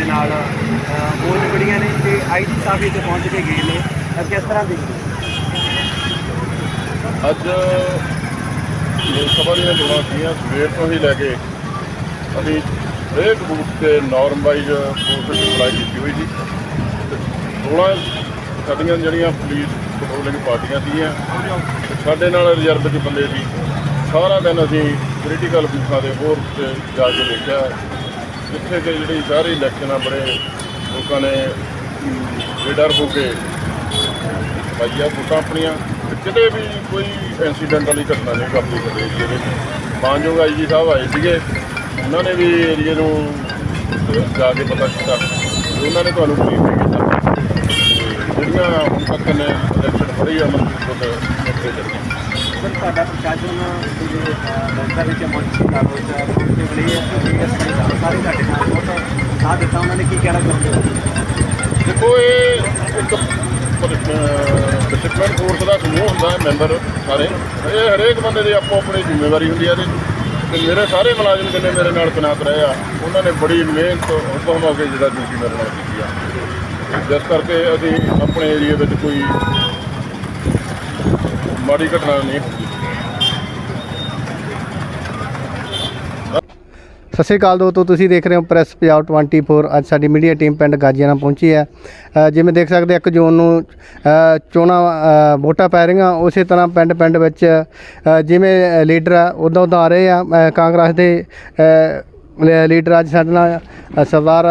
ਤੁਹਾਡੇ ਨਾਲ ਅਹ, ਹੋ ਨੇ ਤੇ ਆਈਟੀ ਸਟਾਫ ਇੱਥੇ ਪਹੁੰਚ ਕੇ ਗਏ ਨੇ। ਕਿਸ ਤਰ੍ਹਾਂ ਦੇਖਦੇ ਅੱਜ ਲੋਕ ਸਭਾ ਦੀਆਂ ਚੋਣਾਂ ਸੀਗੀਆਂ ਸਵੇਰ ਤੋਂ ਹੀ ਲੈ ਕੇ ਅਸੀਂ ਹਰੇਕ ਬੂਥ ਤੇ ਨਾਰਮ ਵਾਈਜ਼ ਫੋਰਸ ਸਪਲਾਈ ਕੀਤੀ ਹੋਈ ਸੀ। ਤੇ 16 ਸਾਡੀਆਂ ਜਿਹੜੀਆਂ ਪੁਲਿਸ ਪੈਟਰੋਲਿੰਗ ਪਾਰਟੀਆਂ ਸੀਗੀਆਂ ਤੇ ਸਾਡੇ ਨਾਲ ਰਿਜ਼ਰਵ ਦੇ ਬੰਦੇ ਸੀ। ਸਾਰਾ ਦਿਨ ਅਸੀਂ ਪੋਲੀਟੀਕਲ ਬੂਥਾਂ ਦੇ ਹੋਰ ਤੇ ਜਾ ਕੇ ਦੇਖਿਆ। ਜਿੱਥੇ ਕਿ ਜਿਹੜੀ ਸਾਰੀ ਇਲੈਕਸ਼ਨ ਆ ਬੜੇ ਲੋਕਾਂ ਨੇ ਬੇਡਰ ਹੋ ਕੇ ਪਾਈਆ ਵੋਟਾਂ ਆਪਣੀਆਂ। ਤੇ ਕਿਤੇ ਵੀ ਕੋਈ ਇਨਸੀਡੈਂਟ ਵਾਲੀ ਘਟਨਾ ਨਹੀਂ ਵਾਪਰੀ ਕਦੇ ਏਰੀਏ ਵਿੱਚ। ਮਾਨਯੋਗ ਆਈ ਜੀ ਸਾਹਿਬ ਆਏ ਸੀਗੇ। ਉਹਨਾਂ ਨੇ ਵੀ ਏਰੀਏ ਨੂੰ ਜਾ ਕੇ ਪਤਾ ਕੀਤਾ। ਉਹਨਾਂ ਨੇ ਤੁਹਾਨੂੰ ਬਰੀਫ ਵੀ ਕੀਤਾ ਜਿਹੜੀਆਂ ਹੁਣ ਤੱਕ ਨੇ ਇਲੈਕਸ਼ਨ ਫੜੀ ਆ ਮਨਜ਼ੂਰ ਉੱਤੇ ਚੱਲੀਆਂ ਸਰ ਤੁਹਾਡਾ ਪ੍ਰਸ਼ਾਸਨ ਜਿਹੜੇ ਦਫ਼ਤਰ ਵਿੱਚ ਮੁਨਸੀ ਕਾਗਜ਼ ਪਹੁੰਚੇ ਬੜੇ ਹੈ ਸਾਰੇ ਤੁਹਾਡੇ ਨਾਲ ਬਹੁਤ ਸਾਥ ਦਿੱਤਾ ਉਹਨਾਂ ਨੇ, ਕੀ ਕਹਿਣਾ ਚਾਹੁੰਦੇ ਹੋ ਦੇਖੋ, ਇਹ ਇੱਕ ਡਿਸਪਲਿਨ ਕੋਰਸ ਦਾ ਸਮੂਹ ਹੁੰਦਾ ਹੈ ਮੈਂਬਰ ਸਾਰੇ। ਇਹ ਹਰੇਕ ਬੰਦੇ ਦੀ ਆਪੋ ਆਪਣੀ ਜ਼ਿੰਮੇਵਾਰੀ ਹੁੰਦੀ ਹੈ, ਤੇ ਮੇਰੇ ਸਾਰੇ ਮੁਲਾਜ਼ਮ ਜਿੰਨੇ ਮੇਰੇ ਨਾਲ ਤੈਨਾਤ ਰਹੇ ਆ, ਉਹਨਾਂ ਨੇ ਬੜੀ ਮਿਹਨਤ ਹੁਕਮ ਹੋ ਕੇ ਜਿਹੜਾ ਡਿਊਟੀ ਮੇਰੇ ਨਾਲ ਕੀਤੀ ਆ। ਜਿਸ ਕਰਕੇ ਅਸੀਂ ਆਪਣੇ ਏਰੀਆ ਵਿੱਚ ਕੋਈ ਮਾੜੀ ਘਟਨਾ ਨਹੀਂ। ਸਤਿ ਸ਼੍ਰੀ ਅਕਾਲ ਦੋਸਤੋ ਤੁਸੀਂ ਦੇਖ ਰਹੇ ਹੋ ਪ੍ਰੈਸ ਪੰਜਾਬ 24 ਅੱਜ ਸਾਡੀ ਮੀਡੀਆ ਟੀਮ ਪਿੰਡ ਗਾਜੀਆਣਾ ਪਹੁੰਚੀ ਹੈ। ਅ, ਜਿਵੇਂ ਦੇਖ ਸਕਦੇ 1 ਜੂਨ ਨੂੰ ਅ, ਚੋਣਾਂ ਅ, ਵੋਟਾਂ ਪੈ ਰਹੀਆਂ। ਉਸੇ ਤਰ੍ਹਾਂ ਪਿੰਡ ਪਿੰਡ ਵਿੱਚ ਅ, ਜਿਵੇਂ ਲੀਡਰ ਆ ਉਦੋਂ ਉਦੋਂ ਆ ਰਹੇ ਆ। ਅ, ਕਾਂਗਰਸ ਦੇ ਅ, ਲ- ਲੀਡਰ ਅੱਜ ਸਾਡੇ ਨਾਲ ਅ, ਸਰਦਾਰ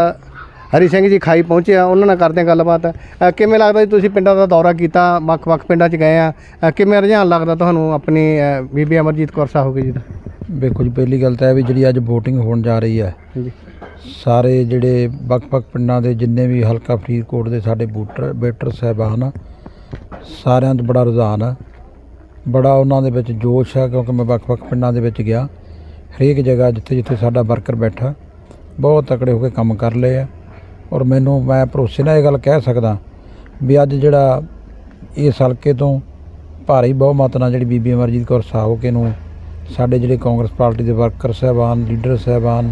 ਹਰੀ ਸਿੰਘ ਜੀ ਖਾਈ ਪਹੁੰਚੇ ਆ ਉਹਨਾਂ ਨਾਲ ਕਰਦੇ ਹਾਂ ਗੱਲਬਾਤ। ਅ, ਕਿਵੇਂ ਲੱਗਦਾ ਜੀ ਤੁਸੀਂ ਪਿੰਡਾਂ ਦਾ ਦੌਰਾ ਕੀਤਾ? ਵੱਖ-ਵੱਖ ਪਿੰਡਾਂ 'ਚ ਗਏ ਆ। ਅ, ਕਿਵੇਂ ਰੁਝਾਨ ਲੱਗਦਾ ਤੁਹਾਨੂੰ ਆਪਣੀ ਅ, ਬੀਬੀ ਅਮਰਜੀਤ ਕੌਰ ਸਾਹਿਬ ਜੀ ਦਾ? ਵੇਖੋ ਜੀ ਪਹਿਲੀ ਗੱਲ ਤਾਂ ਇਹ ਵੀ ਜਿਹੜੀ ਅੱਜ VOTING ਹੋਣ ਜਾ ਰਹੀ ਹੈ ਜੀ ਸਾਰੇ ਜਿਹੜੇ ਵੱਖ-ਵੱਖ ਪਿੰਡਾਂ ਦੇ ਜਿੰਨੇ ਵੀ ਹਲਕਾ ਫਰੀਦਕੋਟ ਦੇ ਸਾਡੇ ਵੋਟਰ ਵੋਟਰ ਸਾਹਿਬਾਨ ਆ, ਸਾਰਿਆਂ 'ਚ ਬੜਾ ਰੁਝਾਨ ਆ। ਬੜਾ ਉਹਨਾਂ ਦੇ ਵਿੱਚ ਜੋਸ਼ ਹੈ ਕਿਉਂਕਿ ਮੈਂ ਵੱਖ-ਵੱਖ ਪਿੰਡਾਂ ਦੇ ਵਿੱਚ ਗਿਆ। ਹਰੇਕ ਜਗ੍ਹਾ ਜਿੱਥੇ ਜਿੱਥੇ ਸਾਡਾ ਵਰਕਰ ਬੈਠਾ ਬਹੁਤ ਤਕੜੇ ਹੋ ਕੇ ਕੰਮ ਕਰ ਲਏ ਆ। ਔਰ ਮੈਨੂੰ ਮੈਂ ਭਰੋਸੇ ਨਾਲ ਇਹ ਗੱਲ ਕਹਿ ਸਕਦਾ ਵੀ ਅੱਜ ਜਿਹੜਾ ਇਸ ਹਲਕੇ ਤੋਂ ਭਾਰੀ ਬਹੁਮਤ ਨਾਲ ਜਿਹੜੀ ਬੀਬੀ ਅਮਰਜੀਤ ਕੌਰ ਸਾਹੋਕੇ ਨੂੰ ਸਾਡੇ ਜਿਹੜੇ ਕਾਂਗਰਸ ਪਾਰਟੀ ਦੇ ਵਰਕਰ ਸਹਿਬਾਨ, ਲੀਡਰ ਸਹਿਬਾਨ,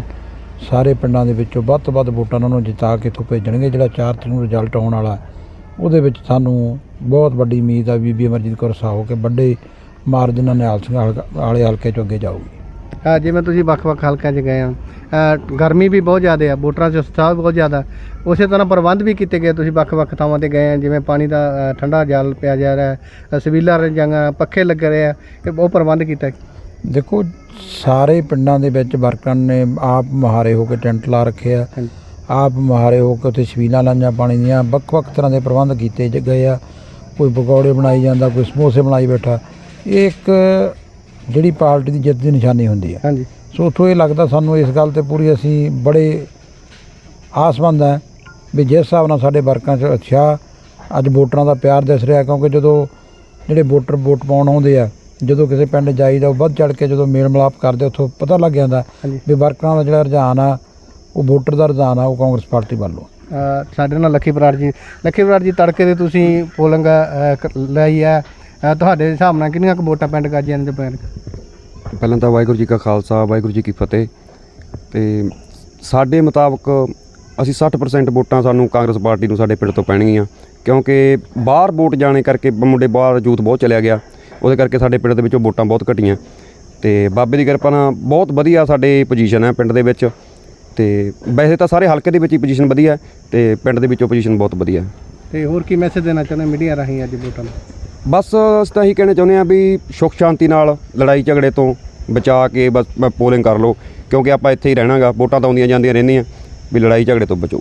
ਸਾਰੇ ਪਿੰਡਾਂ ਦੇ ਵਿੱਚੋਂ ਵੱਧ ਤੋਂ ਵੱਧ ਵੋਟਾਂ ਉਹਨਾਂ ਨੂੰ ਜਿਤਾ ਕੇ ਇੱਥੋਂ ਭੇਜਣਗੇ, ਜਿਹੜਾ 4 ਤਰੀਕ ਨੂੰ ਰਿਜ਼ਲਟ ਆਉਣ ਵਾਲਾ ਉਹਦੇ ਵਿੱਚ ਸਾਨੂੰ ਬਹੁਤ ਵੱਡੀ ਉਮੀਦ ਆ ਬੀਬੀ ਅਮਰਜੀਤ ਕੌਰ ਸਾਹੋ ਕੇ ਵੱਡੇ ਮਾਰਜਨ ਨਾਲ ਸਿੰਘ ਹਲਕਾ- ਵਾਲੇ ਹਲਕੇ ਚੋਂ ਅੱਗੇ ਜਾਊਗੀ। ਅ, ਜਿਵੇਂ ਤੁਸੀਂ ਵੱਖ-ਵੱਖ ਹਲਕਿਆਂ 'ਚ ਗਏ ਆ ਅ, ਗਰਮੀ ਵੀ ਬਹੁਤ ਜ਼ਿਆਦਾ ਆ ਵੋਟਰਾਂ 'ਚ ਉਤਸ਼ਾਹ ਬਹੁਤ ਜ਼ਿਆਦਾ। ਉਸੇ ਤਰ੍ਹਾਂ ਪ੍ਰਬੰਧ ਵੀ ਕੀਤੇ ਗਏ ਤੁਸੀਂ ਵੱਖ-ਵੱਖ ਥਾਵਾਂ ਤੇ ਗਏ ਆ ਜਿਵੇਂ ਪਾਣੀ ਦਾ ਅ, ਠੰਡਾ ਜਲ ਪਿਆ ਜਾ ਰਿਹਾ ਹੈ ਸਵੀਲਾ ਰਜਾਂਗਾ ਪੱਖੇ ਲੱਗ ਰਹੇ ਆ ਇਹ ਬਹੁਤ ਪ੍ਰਬੰਧ ਕੀਤਾ ਦੇਖੋ ਸਾਰੇ ਪਿੰਡਾਂ ਦੇ ਵਿੱਚ ਵਰਕਰਾਂ ਨੇ ਆਪ ਮਹਾਰੇ ਹੋ ਕੇ ਟੈਂਟ ਲਾ ਰੱਖੇ ਆ। ਹਾਂਜੀ। ਆਪ ਮਹਾਰੇ ਹੋ ਕੇ ਉੱਥੇ ਛਬੀਲਾਂ ਲਾਈਆਂ ਪਾਣੀ ਦੀਆਂ ਵੱਖ-ਵੱਖ ਤਰ੍ਹਾਂ ਦੇ ਪ੍ਰਬੰਧ ਕੀਤੇ ਜ- ਗਏ ਆ। ਕੋਈ ਪਕੌੜੇ ਬਣਾਈ ਜਾਂਦਾ ਕੋਈ ਸਮੋਸੇ ਬਣਾਈ ਬੈਠਾ। ਇਹ ਇੱਕ ਜਿਹੜੀ ਪਾਰਟੀ ਦੀ ਜਿੱਤ ਦੀ ਨਿਸ਼ਾਨੀ ਹੁੰਦੀ ਆ। ਹਾਂਜੀ। ਸੋ ਉੱਥੋਂ ਇਹ ਲੱਗਦਾ ਸਾਨੂੰ ਇਸ ਗੱਲ ਤੇ ਪੂਰੀ ਅਸੀਂ ਬੜੇ ਆਸਮੰਦ ਹੈ ਵੀ ਜਿਸ ਹਿਸਾਬ ਨਾਲ ਸਾਡੇ ਵਰਕਾਂ 'ਚ ਉਤਸ਼ਾਹ ਅੱਜ ਵੋਟਰਾਂ ਦਾ ਪਿਆਰ ਦਿਸ ਰਿਹਾ ਕਿਉਂਕਿ ਜਦੋਂ ਜਿਹੜੇ ਵੋਟਰ ਵੋਟ ਪਾਉਣ ਆਉਂਦੇ ਆ ਜਦੋਂ ਕਿਸੇ ਪਿੰਡ ਜਾਈਦਾ ਉਹ ਵੱਧ ਚੜ ਕੇ ਜਦੋਂ ਮੇਲ ਮਿਲਾਪ ਕਰਦੇ ਉੱਥੋਂ ਪਤਾ ਲੱਗ ਜਾਂਦਾ ਵੀ ਵਰਕਰਾਂ ਦਾ ਜਿਹੜਾ ਰੁਝਾਨ ਆ ਉਹ ਵੋਟਰ ਦਾ ਰੁਝਾਨ ਆ ਉਹ ਕਾਂਗਰਸ ਪਾਰਟੀ ਵੱਲੋਂ ਸਾਡੇ ਨਾਲ ਲੱਖੀ ਬਰਾੜ ਜੀ ਲੱਖੀ ਬਰਾੜ ਜੀ ਤੜਕੇ ਦੇ ਤੁਸੀਂ ਪੋਲਿੰਗ ਲਈ ਆ। ਅ, ਤੁਹਾਡੇ ਹਿਸਾਬ ਨਾਲ ਕਿੰਨੀਆਂ ਕੁ ਵੋਟਾਂ ਪਿੰਡ ਗਾਜੀਆਂ ਦੇ ਪੈਣ ਪਹਿਲਾਂ ਤਾਂ ਵਾਹਿਗੁਰੂ ਜੀ ਕਾ ਖਾਲਸਾ ਵਾਹਿਗੁਰੂ ਜੀ ਕੀ ਫਤਿਹ। ਤੇ ਸਾਡੇ ਮੁਤਾਬਕ ਅਸੀਂ 60% ਵੋਟਾਂ ਸਾਨੂੰ ਕਾਂਗਰਸ ਪਾਰਟੀ ਨੂੰ ਸਾਡੇ ਪਿੰਡ ਤੋਂ ਪੈਣਗੀਆਂ। ਕਿਉਂਕਿ ਬਾਹਰ ਵੋਟ ਜਾਣੇ ਕਰਕੇ ਬ- ਮੁੰਡੇ ਬਾਹਰ ਯੂਥ ਬਹੁਤ ਚਲਿਆ ਗਿਆ। ਉਹਦੇ ਕਰਕੇ ਸਾਡੇ ਪਿੰਡ ਦੇ ਵਿੱਚੋਂ ਵੋਟਾਂ ਬਹੁਤ ਘਟੀਆਂ। ਤੇ ਬਾਬੇ ਦੀ ਕਿਰਪਾ ਨਾਲ ਬਹੁਤ ਵਧੀਆ ਸਾਡੇ ਪੋਜੀਸ਼ਨ ਹੈ ਪਿੰਡ ਦੇ ਵਿੱਚ। ਤੇ ਵੈਸੇ ਤਾਂ ਸਾਰੇ ਹਲਕੇ ਦੇ ਵਿੱਚ ਹੀ ਪੋਜੀਸ਼ਨ ਵਧੀਆ ਹੈ ਤੇ ਪਿੰਡ ਦੇ ਵਿੱਚੋਂ ਪੋਜੀਸ਼ਨ ਬਹੁਤ ਵਧੀਆ ਹੈ। ਤੇ ਹੋਰ ਕੀ ਮੈਸੇਜ ਦੇਣਾ ਚਾਹੁੰਦੇ ਮੀਡੀਆ ਰਾਹੀਂ ਅੱਜ ਵੋਟਾਂ ਨੂੰ? ਬਸ ਅਸੀਂ ਤਾਂ ਇਹੀ ਕਹਿਣਾ ਚਾਹੁੰਦੇ ਹਾਂ ਵੀ ਸੁੱਖ ਸ਼ਾਂਤੀ ਨਾਲ ਲੜਾਈ ਝਗੜੇ ਤੋਂ ਬਚਾ ਕੇ ਬਸ ਪੋਲਿੰਗ ਕਰ ਲਓ, ਕਿਉਂਕਿ ਆਪਾਂ ਇੱਥੇ ਹੀ ਰਹਿਣਾਗਾ, ਵੋਟਾਂ ਤਾਂ ਆਉਂਦੀਆਂ ਜਾਂਦੀਆਂ ਰਹਿੰਦੀਆਂ, ਵੀ ਲੜਾਈ ਝਗੜੇ ਤੋਂ ਬਚੋ।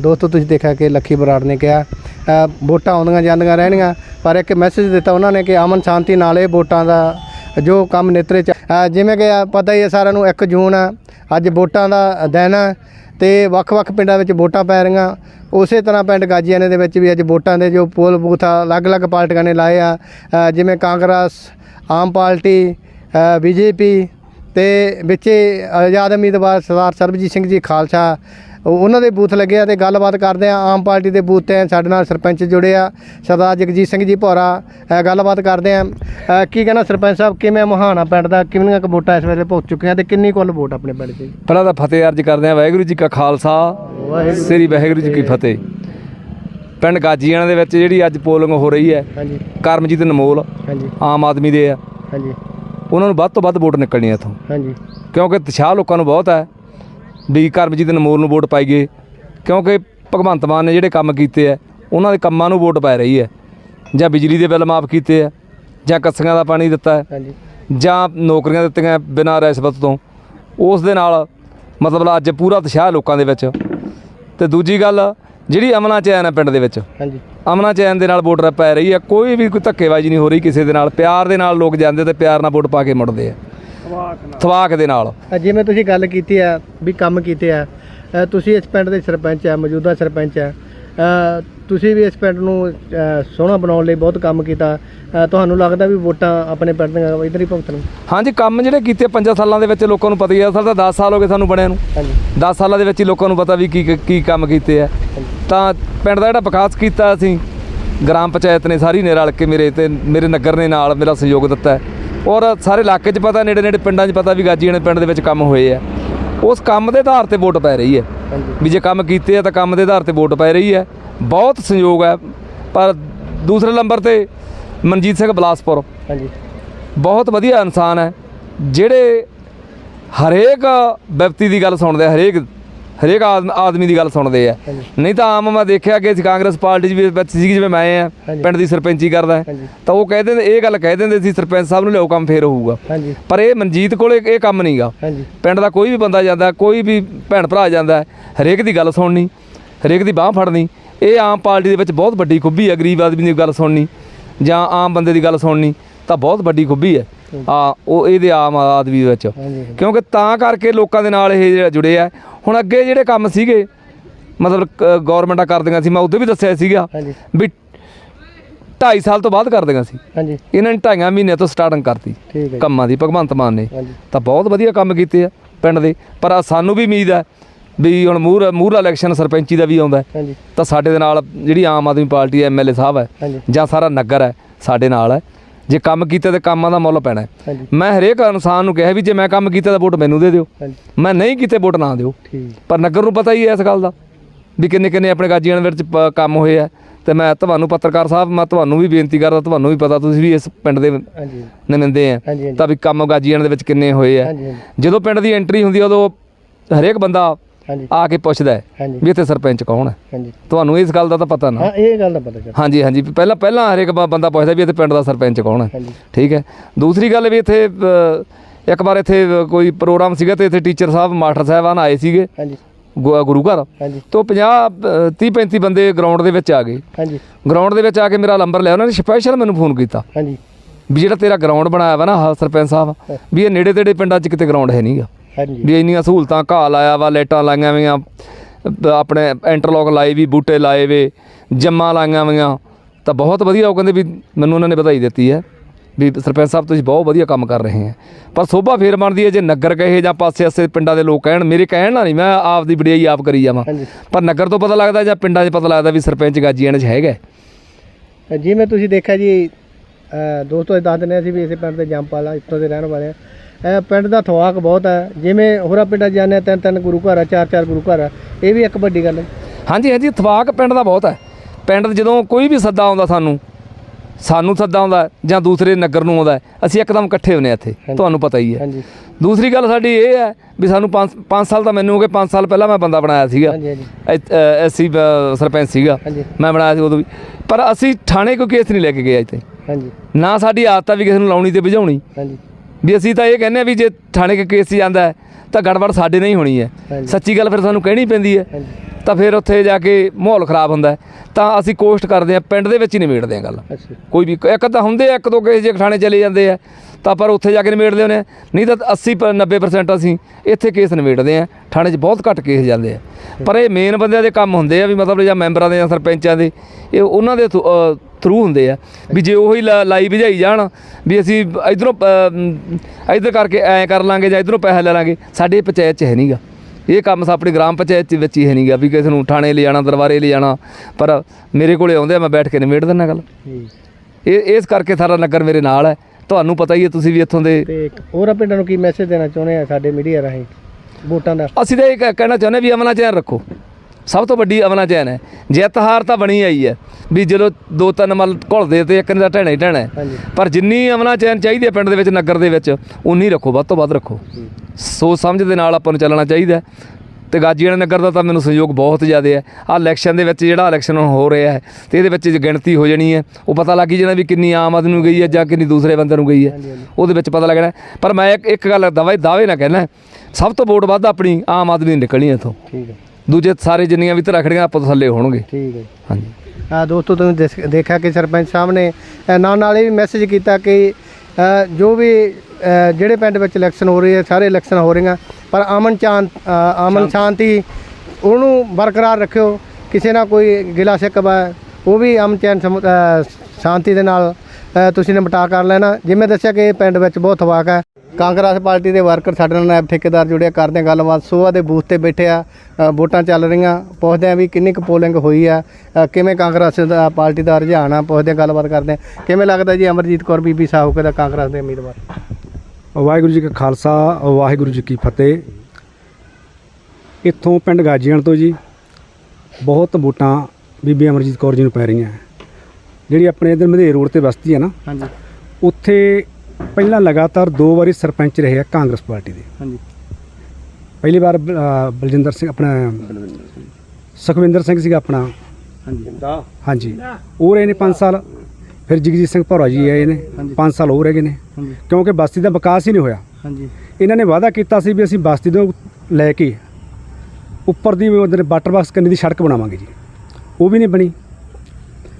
ਦੋਸਤੋ, ਤੁਸੀਂ ਦੇਖਿਆ ਕਿ ਲੱਖੀ ਬਰਾੜ ਨੇ ਕਿਹਾ ਵੋਟਾਂ ਆਉਂਦੀਆਂ ਜਾਂਦੀਆਂ ਰਹਿਣਗੀਆਂ ਪਰ ਇੱਕ ਮੈਸੇਜ ਦਿੱਤਾ ਉਹਨਾਂ ਨੇ ਕਿ ਅਮਨ ਸ਼ਾਂਤੀ ਨਾਲ ਇਹ ਵੋਟਾਂ ਦਾ ਜੋ ਕੰਮ ਨੇਤਰੇ ਚ ਜਿਵੇਂ ਕਿ ਪਤਾ ਹੀ ਹੈ ਸਾਰਿਆਂ ਨੂੰ 1 ਜੂਨ ਆ, ਅੱਜ ਵੋਟਾਂ ਦਾ ਦਿਨ ਆ, ਤੇ ਵੱਖ-ਵੱਖ ਪਿੰਡਾਂ ਵਿੱਚ ਵੋਟਾਂ ਪੈ ਰਹੀਆਂ ਉਸੇ ਤਰ੍ਹਾਂ ਪਿੰਡ ਗਾਜੀਆਣੇ ਦੇ ਵਿੱਚ ਵੀ ਅੱਜ ਵੋਟਾਂ ਦੇ ਜੋ ਪੋਲ ਬੂਥ ਆ, ਅਲੱਗ-ਅਲੱਗ ਪਾਰਟੀਆਂ ਨੇ ਲਾਏ ਆ। ਜਿਵੇਂ ਕਾਂਗਰਸ, ਆਮ ਪਾਰਟੀ ਬੀਜੇਪੀ ਤੇ ਵਿੱਚ ਆਜ਼ਾਦ ਉਮੀਦਵਾਰ ਸਰਦਾਰ ਸਰਬਜੀਤ ਸਿੰਘ ਜੀ ਖਾਲਸਾ। ਉਹਨਾਂ ਦੇ ਬੂਥ ਲੱਗੇ ਆ ਤੇ ਗੱਲਬਾਤ ਕਰਦੇ ਆ। ਆਮ ਪਾਰਟੀ ਦੇ ਬੂਥ ਤੇ ਸਾਡੇ ਨਾਲ ਸਰਪੰਚ ਜੁੜੇ ਆ, ਸਰਦਾਰ ਜਗਜੀਤ ਸਿੰਘ ਜੀ ਭੋਰਾ। ਗੱਲਬਾਤ ਕਰਦੇ ਆ। ਕੀ ਕਹਿਣਾ ਸਰਪੰਚ ਸਾਹਿਬ, ਕਿਵੇਂ ਮਹਾਨਾ ਪਿੰਡ ਦਾ? ਕਿੰਨੀਆਂ ਕੁ ਵੋਟਾਂ ਇਸ ਵੇਲੇ ਪਹੁੰਚ ਚੁੱਕੀਆਂ ਤੇ ਕਿੰਨੀ ਕੁੱਲ ਵੋਟ ਆਪਣੇ ਪਿੰਡ 'ਚ? ਪਹਿਲਾਂ ਤਾਂ ਫਤਿਹ ਅਰਜ ਕਰਦੇ ਹਾਂ ਵਾਹਿਗੁਰੂ ਜੀ ਕਾ ਖਾਲਸਾ। ਵਾਹਿਗੁਰੂ ਸ੍ਰੀ ਵਾਹਿਗੁਰੂ ਜੀ ਕੀ ਫਤਿਹ। ਪਿੰਡ ਗਾਜੀਆਂ ਦੇ ਵਿੱਚ ਜਿਹੜੀ ਅੱਜ ਪੋਲਿੰਗ ਹੋ ਰਹੀ ਹੈ ਹਾਂਜੀ। ਕਰਮਜੀਤ ਅਨਮੋਲ ਹਾਂਜੀ। ਆਮ ਆਦਮੀ ਦੇ ਆ। ਹਾਂਜੀ। ਉਹਨਾਂ ਨੂੰ ਵੱਧ ਤੋਂ ਵੱਧ ਵੋਟ ਨਿਕਲਣੀ ਇੱਥੋਂ। ਹਾਂਜੀ। ਕਿਉਂਕਿ ਉਤਸ਼ਾਹ ਲੋਕਾਂ ਨੂੰ ਬਹੁਤ ਹੈ ਵੀ ਕਰਮਜੀਤ ਅਨਮੋਲ ਨੂੰ ਵੋਟ ਪਾਈਏ ਕਿਉਂਕਿ ਭਗਵੰਤ ਮਾਨ ਨੇ ਜਿਹੜੇ ਕੰਮ ਕੀਤੇ ਆ ਉਹਨਾਂ ਦੇ ਕੰਮਾਂ ਨੂੰ ਵੋਟ ਪੈ ਰਹੀ ਹੈ। ਜਾਂ ਬਿਜਲੀ ਦੇ ਬਿੱਲ ਮਾਫ ਕੀਤੇ ਆ ਜਾਂ ਕੱਸੀਆਂ ਦਾ ਪਾਣੀ ਦਿੱਤਾ ਹੈ ਹਾਂਜੀ। ਜਾਂ ਨੌਕਰੀਆਂ ਦਿੱਤੀਆਂ ਬਿਨਾਂ ਰਿਸ਼ਵਤ ਤੋਂ। ਉਸ ਦੇ ਨਾਲ ਮਤਲਬ ਅੱਜ ਪੂਰਾ ਉਤਸ਼ਾਹ ਲੋਕਾਂ ਦੇ ਵਿੱਚ ਤੇ ਦੂਜੀ ਗੱਲ ਜਿਹੜੀ ਅਮਨਾ ਚੈਨ ਹੈ ਪਿੰਡ ਦੇ ਵਿੱਚ ਹਾਂਜੀ। ਅਮਨਾ ਚੈਨ ਦੇ ਨਾਲ ਵੋਟ ਪੈ ਰਹੀ ਹੈ ਕੋਈ ਵੀ ਕੋਈ ਧੱਕੇਬਾਜ਼ੀ ਨਹੀਂ ਹੋ ਰਹੀ ਕਿਸੇ ਦੇ ਨਾਲ ਪਿਆਰ ਦੇ ਨਾਲ ਲੋਕ ਜਾਂਦੇ ਤੇ ਪਿਆਰ ਨਾਲ ਵੋਟ ਪਾ ਕੇ ਮੁੜਦੇ ਆ। ਥਵਾਕ ਦੇ ਨਾਲ। ਜਿਵੇਂ ਤੁਸੀਂ ਗੱਲ ਕੀਤੀ ਆ ਵੀ ਕੰਮ ਕੀਤੇ ਆ ਤੁਸੀਂ ਇਸ ਪਿੰਡ ਦੇ ਸਰਪੰਚ ਆ ਮੌਜੂਦਾ ਸਰਪੰਚ ਆ ਤੁਸੀਂ ਵੀ ਇਸ ਪਿੰਡ ਨੂੰ ਸੋਹਣਾ ਬਣਾਉਣ ਲਈ ਬਹੁਤ ਕੰਮ ਕੀਤਾ। ਤੁਹਾਨੂੰ ਲੱਗਦਾ ਵੀ ਵੋਟਾਂ ਆਪਣੇ ਪਿੰਡ ਦੀਆਂ ਇਧਰ ਹੀ ਭੁਗਤਣ? ਹਾਂਜੀ ਕੰਮ ਜਿਹੜੇ ਕੀਤੇ 5 ਸਾਲਾਂ ਦੇ ਵਿੱਚ ਲੋਕਾਂ ਨੂੰ ਪਤਾ ਹੀ ਅਸਲ ਤਾਂ 10 ਸਾਲ ਹੋ ਗਏ ਸਾਨੂੰ ਬਣਿਆ ਨੂੰ। ਹਾਂਜੀ। 10 ਸਾਲਾਂ ਦੇ ਵਿੱਚ ਹੀ ਲੋਕਾਂ ਨੂੰ ਪਤਾ ਵੀ ਕੀ ਕੀ ਕੰਮ ਕੀਤੇ ਆ। ਤਾਂ ਪਿੰਡ ਦਾ ਜਿਹੜਾ ਵਿਕਾਸ ਕੀਤਾ ਅਸੀਂ ਗ੍ਰਾਮ ਪੰਚਾਇਤ ਨੇ ਸਾਰੀ ਨੇ ਰਲ ਕੇ ਮੇਰੇ ਤੇ ਮੇਰੇ ਨਗਰ ਨੇ ਨਾਲ ਮੇਰਾ ਸਹਿਯੋਗ ਦਿੱਤਾ। ਔਰ ਸਾਰੇ ਇਲਾਕੇ 'ਚ ਪਤਾ ਨੇੜੇ ਨੇੜੇ ਪਿੰਡਾਂ 'ਚ ਪਤਾ ਵੀ ਗਾਜੀਆਂ ਦੇ ਪਿੰਡ ਦੇ ਵਿੱਚ ਕੰਮ ਹੋਏ ਆ। ਉਸ ਕੰਮ ਦੇ ਆਧਾਰ ਤੇ ਵੋਟ ਪੈ ਰਹੀ ਹੈ। ਵੀ ਜੇ ਕੰਮ ਕੀਤੇ ਆ ਤਾਂ ਕੰਮ ਦੇ ਆਧਾਰ ਤੇ ਵੋਟ ਪੈ ਰਹੀ ਹੈ। ਬਹੁਤ ਸੰਯੋਗ ਹੈ। ਪਰ ਦੂਸਰੇ ਨੰਬਰ ਤੇ ਮਨਜੀਤ ਸਿੰਘ ਬਲਾਸਪੁਰ। ਹਾਂਜੀ। ਬਹੁਤ ਵਧੀਆ ਇਨਸਾਨ ਹੈ। ਜਿਹੜੇ ਹਰੇਕ ਵਿਅਕਤੀ ਦੀ ਗੱਲ ਸੁਣਦੇ ਹਰੇਕ ਹਰੇਕ ਆਦਮ- ਆਦਮੀ ਦੀ ਗੱਲ ਸੁਣਦੇ ਆ। ਨਹੀਂ ਤਾਂ ਆਮ ਮੈਂ ਦੇਖਿਆ ਕਿ ਅਸੀਂ ਕਾਂਗਰਸ ਪਾਰਟੀ 'ਚ ਵੀ ਵਿੱਚ ਸੀ ਜਿਵੇਂ ਮੈਂ ਆ। ਪਿੰਡ ਦੀ ਸਰਪੰਚੀ ਕਰਦਾ ਹੈ, ਹਾਂਜੀ। ਤਾਂ ਉਹ ਕਹਿ ਦਿੰਦੇ ਇਹ ਗੱਲ ਕਹਿ ਦਿੰਦੇ ਸੀ ਸਰਪੰਚ ਸਾਹਿਬ ਨੂੰ ਲਿਆਓ ਕੰਮ ਫੇਰ ਹੋਊਗਾ। ਹਾਂਜੀ। ਪਰ ਇਹ ਮਨਜੀਤ ਕੋਲੇ ਇਹ ਕੰਮ ਨਹੀਂਗਾ। ਹਾਂਜੀ। ਪਿੰਡ ਦਾ ਕੋਈ ਵੀ ਬੰਦਾ ਜਾਂਦਾ ਕੋਈ ਵੀ ਭੈਣ ਭਰਾ ਜਾਂਦਾ ਹਰੇਕ ਦੀ ਗੱਲ ਸੁਣਨੀ ਹਰੇਕ ਦੀ ਬਾਹ ਫੜਨੀ। ਇਹ ਆਮ ਪਾਰਟੀ ਦੇ ਵਿੱਚ ਬਹੁਤ ਵੱਡੀ ਖੂਬੀ ਹੈ ਗਰੀਬ ਆਦਮੀ ਦੀ ਗੱਲ ਸੁਣਨੀ ਜਾਂ ਆਮ ਬੰਦੇ ਦੀ ਗੱਲ ਸੁਣਨੀ ਤਾਂ ਬਹੁਤ ਵੱਡੀ ਖੂਬੀ ਹੈ। ਆ ਉਹ ਇਹਦੇ ਆਮ ਆਦਮੀ ਵਿੱਚ। ਕਿਉਂਕਿ ਤਾਂ ਕਰਕੇ ਲੋਕਾਂ ਦੇ ਨਾਲ ਇਹ ਜਿਹੜਾ ਜੁੜੇ ਆ ਹੁਣ ਅੱਗੇ ਜਿਹੜੇ ਕੰਮ ਸੀਗੇ ਮਤਲਬ ਗਵਰਨਮੈਂਟਾਂ ਕਰਦੀਆਂ ਸੀ ਮੈਂ ਉਦੋਂ ਵੀ ਦੱਸਿਆ ਸੀਗਾ ਵੀ 2.5 ਸਾਲ ਤੋਂ ਬਾਅਦ ਕਰਦੀਆਂ ਸੀ। ਹਾਂਜੀ। ਇਹਨਾਂ ਨੇ ਢਾਈਆਂ ਮਹੀਨਿਆਂ ਤੋਂ ਸਟਾਰਟਿੰਗ ਕਰਤੀ। ਕੰਮਾਂ ਦੀ ਭਗਵੰਤ ਮਾਨ ਨੇ। ਤਾਂ ਬਹੁਤ ਵਧੀਆ ਕੰਮ ਕੀਤੇ ਆ ਪਿੰਡ ਦੇ। ਪਰ ਆ ਸਾਨੂੰ ਵੀ ਉਮੀਦ ਹੈ ਵੀ ਹੁਣ ਮੂਹਰ ਮੂਹਰਲਾ ਇਲੈਕਸ਼ਨ ਸਰਪੰਚੀ ਦਾ ਵੀ ਆਉਂਦਾ ਤਾਂ ਸਾਡੇ ਦੇ ਨਾਲ ਜਿਹੜੀ ਆਮ ਆਦਮੀ ਪਾਰਟੀ ਐਮਐਲਏ ਸਾਹਿਬ ਹੈ ਜਾਂ ਸਾਰਾ ਨਗਰ ਹੈ ਸਾਡੇ ਨਾਲ ਹੈ। ਜੇ ਕੰਮ ਕੀਤੇ ਤੇ ਕੰਮਾਂ ਦਾ ਮੁੱਲ ਪੈਣਾ ਹੈ। ਮੈਂ ਹਰੇਕ ਇਨਸਾਨ ਨੂੰ ਕਿਹਾ ਵੀ ਜੇ ਮੈਂ ਕੰਮ ਕੀਤਾ ਤਾਂ ਵੋਟ ਮੈਨੂੰ ਦੇ ਦਿਓ। ਮੈਂ ਨਹੀਂ ਕੀਤੇ ਵੋਟ ਨਾ ਦਿਓ। ਪਰ ਨਗਰ ਨੂੰ ਪਤਾ ਹੀ ਹੈ ਇਸ ਗੱਲ ਦਾ ਵੀ ਕਿੰਨੇ ਕਿੰਨੇ ਆਪਣੇ ਗਾਜੀਆਂ ਵਿੱਚ ਪ- ਕੰਮ ਹੋਏ ਆ। ਤੇ ਮੈਂ ਤੁਹਾਨੂੰ ਪੱਤਰਕਾਰ ਸਾਹਿਬ ਮੈਂ ਤੁਹਾਨੂੰ ਵੀ ਬੇਨਤੀ ਕਰਦਾ ਤੁਹਾਨੂੰ ਵੀ ਪਤਾ ਤੁਸੀਂ ਵੀ ਇਸ ਪਿੰਡ ਦੇ ਹਾਂਜੀ। ਨੁਮਾਇੰਦੇ ਆ। ਹਾਂਜੀ ਹਾਂਜੀ। ਤਾਂ ਵੀ ਕੰਮ ਗਾਜੀਆਂ ਦੇ ਵਿੱਚ ਕਿੰਨੇ ਹੋਏ ਆ। ਹਾਂਜੀ ਹਾਂਜੀ। ਜਦੋਂ ਪਿੰਡ ਦੀ ਐਂਟਰੀ ਹੁੰਦੀ ਆ ਉਦੋਂ ਹਰੇਕ ਬੰਦਾ ਹਾਂਜੀ। ਆ ਕੇ ਪੁੱਛਦਾ ਹੈ ਹਾਂਜੀ। ਵੀ ਇੱਥੇ ਸਰਪੰਚ ਕੌਣ ਹੈ? ਹਾਂਜੀ। ਤੁਹਾਨੂੰ ਇਸ ਗੱਲ ਦਾ ਤਾਂ ਪਤਾ ਨਾ। ਹਾਂ ਇਹ ਗੱਲ ਦਾ ਪਤਾ ਚੱਲ ਹਾਂਜੀ ਹਾਂਜੀ। ਵੀ ਪਹਿਲਾਂ ਪਹਿਲਾਂ ਹਰੇਕ ਬ- ਬੰਦਾ ਪੁੱਛਦਾ ਵੀ ਇੱਥੇ ਪਿੰਡ ਦਾ ਸਰਪੰਚ ਕੌਣ ਹੈ। ਹਾਂਜੀ। ਠੀਕ ਹੈ। ਦੂਸਰੀ ਗੱਲ ਵੀ ਇੱਥੇ ਅ, ਇੱਕ ਵਾਰ ਇੱਥੇ ਕੋਈ ਪ੍ਰੋਗਰਾਮ ਸੀਗਾ ਤੇ ਇੱਥੇ ਟੀਚਰ ਸਾਹਿਬ ਮਾਸਟਰ ਸਾਹਿਬਾਨ ਆਏ ਸੀਗੇ। ਹਾਂਜੀ। ਗੁ- ਗੁਰੂ ਘਰ। ਹਾਂਜੀ। ਤੋਂ 50 30 35 ਬੰਦੇ ਗਰਾਊਂਡ ਦੇ ਵਿੱਚ ਆ ਗਏ। ਹਾਂਜੀ। ਗਰਾਊਂਡ ਦੇ ਵਿੱਚ ਆ ਕੇ ਮੇਰਾ ਨੰਬਰ ਲਿਆ। ਉਹਨਾਂ ਨੇ ਸਪੈਸ਼ਲ ਮੈਨੂੰ ਫੋਨ ਕੀਤਾ। ਹਾਂਜੀ। ਵੀ ਜਿਹੜਾ ਤੇਰਾ ਗਰਾਊਂਡ ਬਣਾਇਆ ਵਾ ਨਾ ਆਹ ਸਰਪੰਚ ਸਾਹਿਬ ਵੀ ਇਹ ਨੇੜੇ ਤੇੜੇ ਪਿੰਡਾਂ 'ਚ ਕਿਤੇ ਗਰਾਊਂਡ ਹੈ ਨਹੀਂਗਾ ਹਾਂਜੀ। ਵੀ ਇੰਨੀਆਂ ਸਹੂਲਤਾਂ ਘਾਹ ਲਾਇਆ ਵਾ ਲਾਈਟਾਂ ਲਾਈਆਂ ਵੀਆਂ ਆਪਣੇ ਇੰਟਰਲੌਕ ਲਾਏ ਵੀ ਬੂਟੇ ਲਾਏ ਵੇ ਜੰਮਾਂ ਲਾਈਆਂ ਵੀਆਂ ਤਾਂ ਬਹੁਤ ਵਧੀਆ ਉਹ ਕਹਿੰਦੇ ਵੀ ਮੈਨੂੰ ਉਹਨਾਂ ਨੇ ਵਧਾਈ ਦਿੱਤੀ ਹੈ ਵੀ ਸਰਪੰਚ ਸਾਹਿਬ ਤੁਸੀਂ ਬਹੁਤ ਵਧੀਆ ਕੰਮ ਕਰ ਰਹੇ ਹੈ। ਪਰ ਸੋਭਾ ਫੇਰ ਬਣਦੀ ਹੈ ਜੇ ਨਗਰ ਕਹੇ ਜਾਂ ਪਾਸੇ ਆਸੇ ਪਿੰਡਾਂ ਦੇ ਲੋਕ ਕਹਿਣ ਮੇਰੇ ਕਹਿਣ ਨਾਲ ਨਹੀਂ ਮੈਂ ਆਪ ਦੀ ਵਡਿਆਈ ਆਪ ਕਰੀ ਜਾਵਾਂ। ਪਰ ਨਗਰ ਤੋਂ ਪਤਾ ਲੱਗਦਾ ਜਾਂ ਪਿੰਡਾਂ 'ਚ ਪਤਾ ਲੱਗਦਾ ਵੀ ਸਰਪੰਚ ਗਾਜੀਆਂ 'ਚ ਹੈਗਾ। ਜਿਵੇਂ ਤੁਸੀਂ ਦੇਖਿਆ ਜੀ ਦੋਸਤੋ ਇਹ ਦੱਸ ਦਿੰਦੇ ਅਸੀਂ ਵੀ ਇਸੇ ਪਿੰਡ ਦੇ ਜੰਮਪਾਲਾ ਇੱਥੋਂ ਦੇ ਰਹਿਣ ਵਾਲੇ ਆ। ਪਿੰਡ ਦਾ ਥਵਾਕ ਬਹੁਤ ਹੈ। ਜਿਵੇਂ ਹੋਰਾਂ ਪਿੰਡਾਂ ਜਾਂਦੇ ਤਿੰਨ ਤਿੰਨ ਗੁਰੂ ਘਰ ਆ ਚਾਰ ਚਾਰ ਗੁਰੂ ਘਰ ਆ। ਇਹ ਵੀ ਇੱਕ ਵੱਡੀ ਗੱਲ ਹੈ। ਹਾਂਜੀ ਹਾਂਜੀ ਇਤਫਾਕ ਪਿੰਡ ਦਾ ਬਹੁਤ ਹੈ। ਪਿੰਡ ਜਦੋਂ ਕੋਈ ਵੀ ਸੱਦਾ ਆਉਂਦਾ ਸਾਨੂੰ ਸਾਨੂੰ ਸੱਦਾ ਆਉਂਦਾ ਜਾਂ ਦੂਸਰੇ ਨਗਰ ਨੂੰ ਆਉਂਦਾ ਅਸੀਂ ਇੱਕਦਮ ਇਕੱਠੇ ਹੁੰਨੇ ਇੱਥੇ। ਤੁਹਾਨੂੰ ਪਤਾ ਹੀ ਹੈ। ਦੂਸਰੀ ਗੱਲ ਸਾਡੀ ਇਹ ਹੈ ਵੀ ਸਾਨੂੰ 5 5 ਸਾਲ ਤਾਂ ਮੈਨੂੰ ਹੋ ਗਏ 5 ਸਾਲ ਪਹਿਲਾਂ ਮੈਂ ਬੰਦਾ ਬਣਾਇਆ ਸੀਗਾ। ਐਸੀ ਸਰਪੰਚ ਸੀਗਾ। ਮੈਂ ਬਣਾਇਆ ਸੀ ਉਦੋਂ ਵੀ। ਪਰ ਅਸੀਂ ਥਾਣੇ ਕੋਈ ਕੇਸ ਨਹੀਂ ਲੈ ਕੇ ਗਏ ਇੱਥੇ ਹਾਂਜੀ। ਨਾ ਸਾਡੀ ਆਦਤ ਆ ਵੀ ਕਿਸੇ ਨੂੰ ਲਾਉਣੀ ਤੇ ਭਜਾਉਣੀ ਹਾਂਜੀ। ਵੀ ਅਸੀਂ ਤਾਂ ਇਹ ਕਹਿੰਦੇ ਆ ਵੀ ਜੇ ਥਾਣੇ ਕੇ ਕੇਸ ਜਾਂਦਾ ਹੈ ਤਾਂ ਗੜਬੜ ਸਾਡੇ ਨਹੀਂ ਹੋਣੀ ਹੈ। ਸੱਚੀ ਗੱਲ ਫਿਰ ਸਾਨੂੰ ਕਹਿਣੀ ਪੈਂਦੀ ਹੈ ਤਾਂ ਫਿਰ ਉੱਥੇ ਜਾ ਕੇ ਮਾਹੌਲ ਖਰਾਬ ਹੁੰਦਾ। ਤਾਂ ਅਸੀਂ ਕੋਸ਼ਟ ਕਰਦੇ ਆ ਪਿੰਡ ਦੇ ਵਿੱਚ ਹੀ ਨਿਬੇੜਦੇ ਆ ਗੱਲ। ਕੋਈ ਵੀ ਇੱਕ ਤਾਂ ਹੁੰਦੇ ਆ ਇੱਕ ਦੋ ਕੇਸ ਜੇ ਥਾਣੇ ਚਲੇ ਜਾਂਦੇ ਆ ਤਾਂ ਪਰ ਉੱਥੇ ਜਾ ਕੇ ਨਿਬੇੜਦੇ ਹੁੰਦੇ ਆ। ਨਹੀਂ ਤਾਂ 80 ਪ- 90% ਅਸੀਂ ਇੱਥੇ ਕੇਸ ਨਿਬੇੜਦੇ ਆ ਥਾਣੇ 'ਚ ਬਹੁਤ ਘੱਟ ਕੇਸ ਜਾਂਦੇ ਆ। ਪਰ ਇਹ ਮੇਨ ਬੰਦਿਆਂ ਦੇ ਕੰਮ ਹੁੰਦੇ ਆ ਵੀ ਮਤਲਬ ਜਾਂ ਮੈਂਬਰਾਂ ਦੇ ਜਾਂ ਸਰਪੰਚਾਂ ਦੇ ਇਹ ਉਹਨਾਂ ਦੇ ਥਰੂ ਹੁੰਦੇ ਆ ਵੀ ਜੇ ਉਹੀ ਲਾਈ ਭਜਾਈ ਜਾਣ ਵੀ ਅਸੀਂ ਇਧਰੋਂ ਇਧਰ ਕਰਕੇ ਐਂ ਕਰ ਲਾਂਗੇ ਜਾਂ ਇਧਰੋਂ ਪੈਸੇ ਲੈ ਲਾਂਗੇ ਸਾਡੇ ਪੰਚਾਇਤ 'ਚ ਹੈ ਨਹੀਂਗਾ ਇਹ ਕੰਮ ਆਪਣੀ ਗ੍ਰਾਮ ਪੰਚਾਇਤ ਚ ਵਿੱਚ ਹੀ ਹੈ ਨਹੀਂਗਾ ਵੀ ਕਿਸੇ ਨੂੰ ਥਾਣੇ ਲੈ ਜਾਣਾ ਦਰਬਾਰੇ ਲੈ ਜਾਣਾ ਪਰ ਮੇਰੇ ਕੋਲੇ ਆਉਂਦੇ ਆ ਮੈਂ ਬੈਠ ਕੇ ਨਿਬੇੜ ਦਿੰਦਾ ਗੱਲ। ਇਹ ਇਸ ਕਰਕੇ ਸਾਰਾ ਨਗਰ ਮੇਰੇ ਨਾਲ ਹੈ। ਤੁਹਾਨੂੰ ਪਤਾ ਹੀ ਹੈ ਤੁਸੀਂ ਵੀ ਇੱਥੋਂ ਦੇ ਤੇ ਹੋਰਾਂ ਪਿੰਡਾਂ ਨੂੰ ਕੀ ਮੈਸੇਜ ਦੇਣਾ ਚਾਹੁੰਦੇ ਆ ਸਾਡੇ ਮੀਡੀਆ ਰਾਹੀਂ? ਵੋਟਾਂ ਦਾ। ਅਸੀਂ ਤਾਂ ਇਹ ਕਹਿ- ਕਹਿਣਾ ਚਾਹੁੰਦੇ ਵੀ ਅਮਨਾ ਚੈਨ ਰੱਖੋ। ਸਭ ਤੋਂ ਵੱਡੀ ਅਮਨਾ ਚੈਨ ਹੈ। ਜਿੱਤ ਹਾਰ ਤਾਂ ਬਣੀ ਆਈ ਹੈ ਵੀ ਜਦੋਂ ਦੋ ਤਿੰਨ ਮੱਲ ਘੁਲਦੇ ਤੇ ਇੱਕ ਨੇ ਤਾਂ ਢਹਿਣਾ ਹੀ ਢਹਿਣਾ। ਪਰ ਜਿੰਨੀ ਅਮਨਾ ਚੈਨ ਚਾਹੀਦੀ ਹੈ ਪਿੰਡ ਦੇ ਵਿੱਚ ਨਗਰ ਦੇ ਵਿੱਚ ਉਨੀ ਰੱਖੋ ਵੱਧ ਤੋਂ ਵੱਧ ਰੱਖੋ। ਸੋਚ ਸਮਝ ਦੇ ਨਾਲ ਆਪਾਂ ਨੂੰ ਚੱਲਣਾ ਚਾਹੀਦਾ। ਤੇ ਗਾਜੀਆਣਾ ਨਗਰ ਦਾ ਤਾਂ ਮੈਨੂੰ ਸਹਿਯੋਗ ਬਹੁਤ ਜ਼ਿਆਦਾ ਹੈ। ਆ ਇਲੈਕਸ਼ਨ ਦੇ ਵਿੱਚ ਜਿਹੜਾ ਇਲੈਕਸ਼ਨ ਹੋ ਰਿਹਾ ਹੈ ਤੇ ਇਹਦੇ ਵਿੱਚ ਜੇ ਗਿਣਤੀ ਹੋ ਜਾਣੀ ਹੈ ਉਹ ਪਤਾ ਲੱਗ ਜਾਣਾ ਵੀ ਕਿੰਨੀ ਆਮ ਆਦਮੀ ਨੂੰ ਗਈ ਹੈ ਜਾਂ ਕਿੰਨੀ ਦੂਸਰੇ ਬੰਦੇ ਨੂੰ ਗਈ ਹੈ। ਉਹਦੇ ਵਿੱਚ ਪਤਾ ਲੱਗਣਾ। ਪਰ ਮੈਂ ਇੱਕ ਇੱਕ ਗੱਲ ਦਾਅਵੇ ਦਾਅਵੇ ਨਾ ਕਹਿਣਾ ਸਭ ਤੋਂ ਵੋਟ ਵੱਧ ਆਪਣੀ ਆਮ ਆਦਮੀ ਦੀ ਨਿਕਲਣੀ ਹੈ ਇੱਥੋਂ। ਠੀਕ ਹੈ। ਦੂਜੇ ਸਾਰੇ ਜਿੰਨੀਆਂ ਵੀ ਧੜਾ ਖੜੀਆਂ ਆਪਾਂ ਤੋਂ ਥੱਲੇ ਹੋਣਗੇ। ਠੀਕ ਹੈ ਹਾਂਜੀ। ਆ ਦੋਸਤੋ ਤੁਸੀਂ ਦੇਖ- ਦੇਖਿਆ ਕਿ ਸਰਪੰਚ ਸਾਹਿਬ ਨੇ ਅ, ਨਾਲ ਨਾਲ ਇਹ ਵੀ ਮੈਸੇਜ ਕੀਤਾ ਕਿ ਅ, ਜੋ ਵੀ ਅ, ਜਿਹੜੇ ਪਿੰਡ ਵਿੱਚ ਇਲੈਕਸ਼ਨ ਹੋ ਰਹੀ ਹੈ ਸਾਰੇ ਇਲੈਕਸ਼ਨ ਹੋ ਰਹੀਆਂ ਪਰ ਅਮਨ ਚਾਨ ਅ, ਅਮਨ ਸ਼ਾਂਤੀ। ਉਹਨੂੰ ਬਰਕਰਾਰ ਰੱਖਿਓ ਕਿਸੇ ਨਾਲ ਕੋਈ ਗਿਲਾ ਸ਼ਿਕਵਾ ਹੈ, ਉਹ ਵੀ ਅਮਨ ਚੈਨ ਸਮ- ਅ, ਸ਼ਾਂਤੀ ਦੇ ਨਾਲ ਅ, ਤੁਸੀਂ ਨਿਪਟਾ ਕਰ ਲੈਣਾ। ਜਿਵੇਂ ਦੱਸਿਆ ਕਿ ਇਹ ਪਿੰਡ ਵਿੱਚ ਬਹੁਤ ਵਾਕ ਹੈ। ਕਾਂਗਰਸ ਪਾਰਟੀ ਦੇ ਵਰਕਰ ਸਾਡੇ ਨਾਲ ਨਾਇਬ ਠੇਕੇਦਾਰ ਜੁੜਿਆ ਕਰਦੇ ਗੱਲਬਾਤ ਸੋਹਾ ਦੇ ਬੂਥ ਤੇ ਬੈਠੇ ਆ ਵੋਟਾਂ ਚੱਲ ਰਹੀਆਂ ਪੁੱਛਦੇ ਆ ਵੀ ਕਿੰਨੀ ਕੁ ਪੋਲਿੰਗ ਹੋਈ ਆ ਕਿਵੇਂ ਕਾਂਗਰਸ ਦਾ ਪਾਰਟੀ ਦਾ ਰੁਝਾਨ ਆ ਪੁੱਛਦੇ ਗੱਲਬਾਤ ਕਰਦੇ ਆ। ਕਿਵੇਂ ਲੱਗਦਾ ਜੀ ਅਮਰਜੀਤ ਕੌਰ ਬੀਬੀ ਸਾਹੂਕੇ ਦਾ ਕਾਂਗਰਸ ਦੇ ਉਮੀਦਵਾਰ? ਵਾਹਿਗੁਰੂ ਜੀ ਕਾ ਖਾਲਸਾ ਵਾਹਿਗੁਰੂ ਜੀ ਕੀ ਫਤਿਹ। ਇੱਥੋਂ ਪਿੰਡ ਗਾਜੀਆਂ ਤੋਂ ਜੀ ਬਹੁਤ ਵੋਟਾਂ ਬੀਬੀ ਅਮਰਜੀਤ ਕੌਰ ਜੀ ਨੂੰ ਪੈ ਰਹੀਆਂ। ਜਿਹੜੀ ਆਪਣੇ ਇਧਰ ਮਧੇਰ ਰੋਡ ਤੇ ਬਸਤੀ ਹੈ ਨਾ ਹਾਂਜੀ। ਉੱਥੇ ਪਹਿਲਾਂ ਲਗਾਤਾਰ ਦੋ ਵਾਰੀ ਸਰਪੰਚ ਰਹੇ ਆ ਕਾਂਗਰਸ ਪਾਰਟੀ ਦੇ। ਹਾਂਜੀ। ਪਹਿਲੀ ਵਾਰ ਅ, ਬਲਜਿੰਦਰ ਸਿੰਘ ਆਪਣਾ ਸੁਖਵਿੰਦਰ ਸਿੰਘ ਸੀਗਾ ਆਪਣਾ। ਹਾਂਜੀ। ਹਾਂਜੀ। ਉਹ ਰਹੇ ਨੇ 5 ਸਾਲ। ਫਿਰ ਜਗਜੀਤ ਸਿੰਘ ਭੌਰਾ ਜੀ ਆਏ ਨੇ। 5 ਸਾਲ ਹੋਰ ਰਹਿ ਗਏ ਨੇ। ਹਾਂਜੀ। ਕਿਉਂਕਿ ਬਸਤੀ ਦਾ ਵਿਕਾਸ ਹੀ ਨਹੀਂ ਹੋਇਆ। ਹਾਂਜੀ। ਇਹਨਾਂ ਨੇ ਵਾਅਦਾ ਕੀਤਾ ਸੀ ਵੀ ਅਸੀਂ ਬਸਤੀ ਤੋਂ ਲੈ ਕੇ ਉੱਪਰ ਦੀ ਉਧਰ ਵਾਟਰ ਬਾਕਸ ਕੰਨੀ ਦੀ ਸੜਕ ਬਣਾਵਾਂਗੇ ਜੀ। ਉਹ ਵੀ ਨਹੀਂ ਬਣੀ।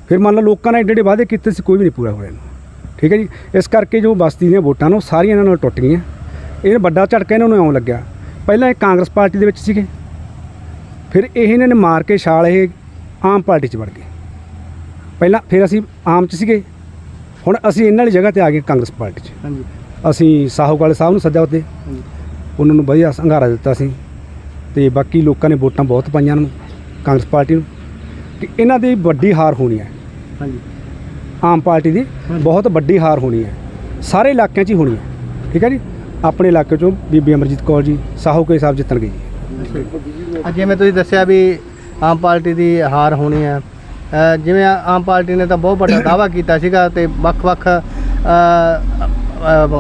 ਫਿਰ ਮੰਨ ਲਓ ਲੋਕਾਂ ਨੇ ਏਡੇ ਏਡੇ ਵਾਅਦੇ ਕੀਤੇ ਸੀ ਕੋਈ ਵੀ ਨਹੀਂ ਪੂਰਾ ਹੋਇਆ। ਠੀਕ ਹੈ ਜੀ? ਇਸ ਕਰਕੇ ਜੋ ਬਸਤੀ ਦੀਆਂ ਵੋਟਾਂ ਨੇ ਉਹ ਸਾਰੀਆਂ ਇਹਨਾਂ ਨਾਲ ਟੁੱਟ ਗਈਆਂ ਇਹ ਵੱਡਾ ਝਟਕਾ ਇਹਨਾਂ ਨੂੰ ਆਉਣ ਲੱਗਿਆ। ਪਹਿਲਾਂ ਇਹ ਕਾਂਗਰਸ ਪਾਰਟੀ ਦੇ ਵਿੱਚ ਸੀਗੇ। ਫਿਰ ਇਹ ਇਹਨਾਂ ਨੇ ਮਾਰ ਕੇ ਛਾਲ ਇਹ ਆਮ ਪਾਰਟੀ 'ਚ ਵੜ ਗਏ। ਪਹਿਲਾਂ ਫਿਰ ਅਸੀਂ ਆਮ 'ਚ ਸੀਗੇ। ਹੁਣ ਅਸੀਂ ਇਹਨਾਂ ਵਾਲੀ ਜਗ੍ਹਾ ਤੇ ਆ ਗਏ ਕਾਂਗਰਸ ਪਾਰਟੀ 'ਚ। ਹਾਂਜੀ। ਅਸੀਂ ਸਾਹੂਵਾਲੇ ਸਾਹਿਬ ਨੂੰ ਸੱਦਿਆ ਉੱਤੇ ਉਹਨਾਂ ਨੂੰ ਵਧੀਆ ਸੰਘਾਰਾ ਦਿੱਤਾ ਸੀ। ਤੇ ਬਾਕੀ ਲੋਕਾਂ ਨੇ ਵੋਟਾਂ ਬਹੁਤ ਪਾਈਆਂ ਨੂੰ ਕਾਂਗਰਸ ਪਾਰਟੀ ਨੂੰ। ਕਿ ਇਹਨਾਂ ਦੀ ਵੱਡੀ ਹਾਰ ਹੋਣੀ ਹੈ। ਹਾਂਜੀ। ਆਮ ਪਾਰਟੀ ਦੀ ਬਹੁਤ ਵੱਡੀ ਹਾਰ ਹੋਣੀ ਹੈ। ਸਾਰੇ ਇਲਾਕਿਆਂ 'ਚ ਹੀ ਹੋਣੀ ਹੈ। ਠੀਕ ਹੈ ਜੀ? ਆਪਣੇ ਇਲਾਕੇ 'ਚੋਂ ਬੀਬੀ ਅਮਰਜੀਤ ਕੌਰ ਜੀ ਸਾਹੂਕੇ ਸਾਹਿਬ ਜਿੱਤਣਗੇ ਜੀ। ਅੱਜ ਜਿਵੇਂ ਤੁਸੀਂ ਦੱਸਿਆ ਵੀ ਆਮ ਪਾਰਟੀ ਦੀ ਹਾਰ ਹੋਣੀ ਹੈ ਅ, ਜਿਵੇਂ ਆ- ਆਮ ਪਾਰਟੀ ਨੇ ਤਾਂ ਬਹੁਤ ਵੱਡਾ ਦਾਅਵਾ ਕੀਤਾ ਸੀਗਾ ਤੇ ਵੱਖ-ਵੱਖ ਅ, ਅ,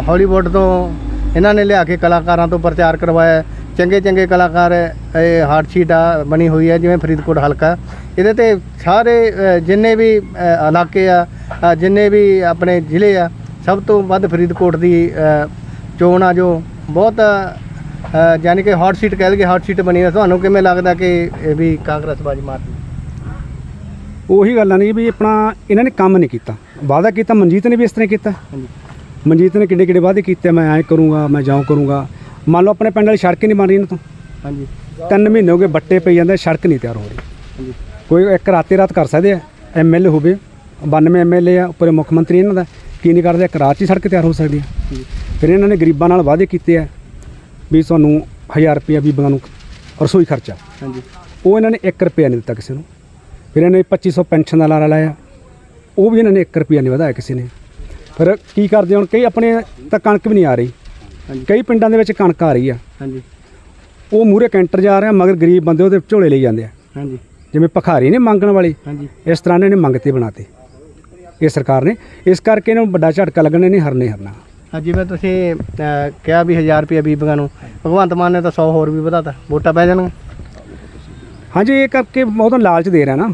ਹਾਲੀਵੁੱਡ ਤੋਂ ਇਹਨਾਂ ਨੇ ਲਿਆ ਕੇ ਕਲਾਕਾਰਾਂ ਤੋਂ ਪ੍ਰਚਾਰ ਕਰਵਾਇਆ। ਚੰਗੇ ਚੰਗੇ ਕਲਾਕਾਰ ਇਹ ਹਾਰਡਸ਼ੀਟ ਆ ਬਣੀ ਹੋਈ ਹੈ ਜਿਵੇਂ ਫਰੀਦਕੋਟ ਹਲਕਾ। ਇਹਦੇ ਤੇ ਸਾਰੇ ਅ, ਜਿੰਨੇ ਵੀ ਅ, ਇਲਾਕੇ ਆ ਅ, ਜਿੰਨੇ ਵੀ ਆਪਣੇ ਜ਼ਿਲ੍ਹੇ ਆ ਸਭ ਤੋਂ ਵੱਧ ਫਰੀਦਕੋਟ ਦੀ ਅ, ਚੋਣ ਆ ਜੋ ਬਹੁਤ ਅ, ਯਾਨੀ ਕਿ ਹੌਟ ਸੀਟ ਕਹਿ ਲਈਏ ਹੌਟ ਸੀਟ ਬਣੀ ਹੈ ਤੁਹਾਨੂੰ ਕਿਵੇਂ ਲੱਗਦਾ ਕਿ ਇਹ ਵੀ ਕਾਂਗਰਸ ਬਾਜੀ ਮਾਰਦੀ ਉਹੀ ਗੱਲਾਂ ਨਹੀਂ ਵੀ ਆਪਣਾ ਇਹਨਾਂ ਨੇ ਕੰਮ ਨਹੀਂ ਕੀਤਾ। ਵਾਅਦਾ ਕੀਤਾ ਮਨਜੀਤ ਨੇ ਵੀ ਇਸ ਤਰ੍ਹਾਂ ਕੀਤਾ। ਹਾਂਜੀ। ਮਨਜੀਤ ਨੇ ਕਿੱਡੇ ਕਿੱਡੇ ਵਾਅਦੇ ਕੀਤੇ ਮੈਂ ਐਂ ਕਰੂੰਗਾ ਮੈਂ ਜਾਉਂ ਕਰੂੰਗਾ। ਮੰਨ ਲਓ ਆਪਣੇ ਪਿੰਡ ਵਾਲੀ ਸੜਕ ਹੀ ਨਹੀਂ ਬਣ ਰਹੀ ਇਹਨਾਂ ਤੋਂ। ਹਾਂਜੀ। ਤਿੰਨ ਮਹੀਨੇ ਹੋ ਗਏ ਬੱਟੇ ਪਈ ਜਾਂਦੇ ਸੜਕ ਨਹੀਂ ਤਿਆਰ ਹੋ ਰਹੀ। ਹਾਂਜੀ। ਕੋਈ ਇੱਕ ਰਾਤੇ ਰਾਤ ਕਰ ਸਕਦੇ ਆ ਐਮਐਲਏ ਹੋਵੇ। 92 ਐਮਐਲਏ ਆ ਉੱਪਰ ਮੁੱਖ ਮੰਤਰੀ ਇਹਨਾਂ ਦਾ ਕੀ ਨਹੀਂ ਕਰਦੇ ਇੱਕ ਰਾਤ 'ਚ ਹੀ ਸੜਕ ਤਿਆਰ ਹੋ ਸਕਦੀ ਹੈ ਫਿਰ ਇਹਨਾਂ ਨੇ ਗਰੀਬਾਂ ਨਾਲ ਵਾਅਦੇ ਕੀਤੇ ਆ ਵੀ ਤੁਹਾਨੂੰ 1000 ਰੁਪਇਆ ਬੀਬੀਆਂ ਨੂੰ ਰਸੋਈ ਖਰਚਾ। ਹਾਂਜੀ। ਉਹ ਇਹਨਾਂ ਨੇ 1 ਰੁਪਿਆ ਨਹੀਂ ਦਿੱਤਾ ਕਿਸੇ ਨੂੰ। ਫਿਰ ਇਹਨਾਂ ਨੇ 2500 ਪੈਨਸ਼ਨ ਦਾ ਲਾਰਾ ਲਾਇਆ। ਉਹ ਵੀ ਇਹਨਾਂ ਨੇ 1 ਰੁਪਿਆ ਨਹੀਂ ਵਧਾਇਆ ਕਿਸੇ ਨੇ। ਫਿਰ ਕੀ ਕਰਦੇ ਹੁਣ ਕਈ ਆਪਣੇ ਤਾਂ ਕਣਕ ਵੀ ਨਹੀਂ ਆ ਰਹੀ। ਕਈ ਪਿੰਡਾਂ ਦੇ ਵਿੱਚ ਕਣਕ ਆ ਰਹੀ ਆ। ਹਾਂਜੀ। ਉਹ ਮੂਰੇ ਕੈਂਟਰ ਜਾ ਰਿਹਾ ਮਗਰ ਗਰੀਬ ਬੰਦੇ ਉਹਦੇ ਝੋਲੇ ਲਈ ਜਾਂਦੇ ਆ। ਹਾਂਜੀ। ਜਿਵੇਂ ਭਖਾਰੀ ਨੇ ਮੰਗਣ ਵਾਲੀ ਹਾਂਜੀ। ਇਸ ਤਰ੍ਹਾਂ ਇਹਨਾਂ ਨੇ ਮੰਗਤੇ ਬਣਾਤੇ ਇਹ ਸਰਕਾਰ ਨੇ। ਇਸ ਕਰਕੇ ਇਹਨਾਂ ਨੂੰ ਵੱਡਾ ਝਟਕਾ ਲੱਗਣਾ ਨਹੀਂ ਹਰਨੇ ਹਰਨਾ। ਅੱਜ ਜਿਵੇਂ ਤੁਸੀਂ ਕਿਹਾ ਵੀ 1000 ਰੁਪਏ ਬੀਬੀਆਂ ਨੂੰ। ਭਗਵੰਤ ਮਾਨ ਨੇ ਤਾਂ 100 ਹੋਰ ਵੀ ਵਧਾਤਾ। ਵੋਟਾਂ ਪੈ ਜਾਣਗੀਆਂ। ਹਾਂਜੀ ਇਹ ਕਰਕੇ ਉਹ ਤਾਂ ਲਾਲਚ ਦੇ ਰਿਹਾ ਨਾ।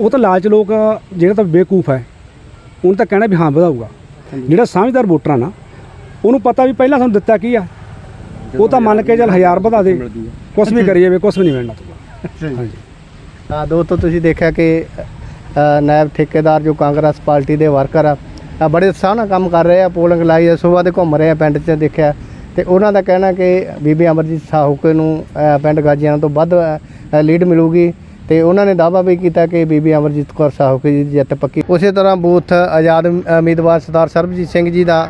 ਉਹ ਤਾਂ ਲਾਲਚ ਲੋਕ ਜਿਹੜਾ ਤਾਂ ਬੇਕੂਫ ਹੈ ਉਹਨੂੰ ਤਾਂ ਕਹਿਣਾ ਵੀ ਹਾਂ ਵਧਾਊਗਾ। ਜਿਹੜਾ ਸਮਝਦਾਰ ਵੋਟਰ ਆ ਨਾ ਉਹਨੂੰ ਪਤਾ ਵੀ ਪਹਿਲਾਂ ਸਾਨੂੰ ਦਿੱਤਾ ਕੀ ਆ। ਉਹ ਤਾਂ ਮੰਨ ਕੇ ਚੱਲ ਹਜ਼ਾਰ ਵਧਾ ਦੇ। ਕੁਛ ਵੀ ਕਰੀ ਜਾਵੇ ਕੁਛ ਵੀ ਨਹੀਂ ਮਿਲਣਾ। ਤੁਹਾਨੂੰ ਹਾਂਜੀ। ਹਾਂ ਦੋਸਤੋ ਤੁਸੀਂ ਦੇਖਿਆ ਕਿ ਨਾਇਬ ਠੇਕੇਦਾਰ ਜੋ ਕਾਂਗਰਸ ਪਾਰਟੀ ਦੇ ਵਰਕਰ ਆ ਬੜੇ ਉਤਸ਼ਾਹ ਨਾਲ ਕੰਮ ਕਰ ਰਹੇ ਆ, ਪੋਲਿੰਗ ਲਾਈ ਆ ਸੁਬਾਹ ਦੇ ਘੁੰਮ ਰਹੇ ਆ ਪਿੰਡ 'ਚ ਦੇਖਿਆ। ਤੇ ਉਹਨਾਂ ਦਾ ਕਹਿਣਾ ਕਿ ਬੀਬੀ ਅਮਰਜੀਤ ਸਾਹੂਕੇ ਨੂੰ ਪਿੰਡ ਗਾਜੀਆਂ ਤੋਂ ਵੱਧ ਲੀਡ ਮਿਲੂਗੀ। ਤੇ ਉਹਨਾਂ ਨੇ ਦਾਅਵਾ ਵੀ ਕੀਤਾ ਕਿ ਬੀਬੀ ਅਮਰਜੀਤ ਕੌਰ ਸਾਹੂਕੇ ਜੀ ਦੀ ਜਿੱਤ ਪੱਕੀ। ਉਸੇ ਤਰ੍ਹਾਂ ਬੂਥ ਆਜ਼ਾਦ ਉਮੀਦਵਾਰ ਸਰਦਾਰ ਸਰਬਜੀਤ ਸਿੰਘ ਜੀ ਦਾ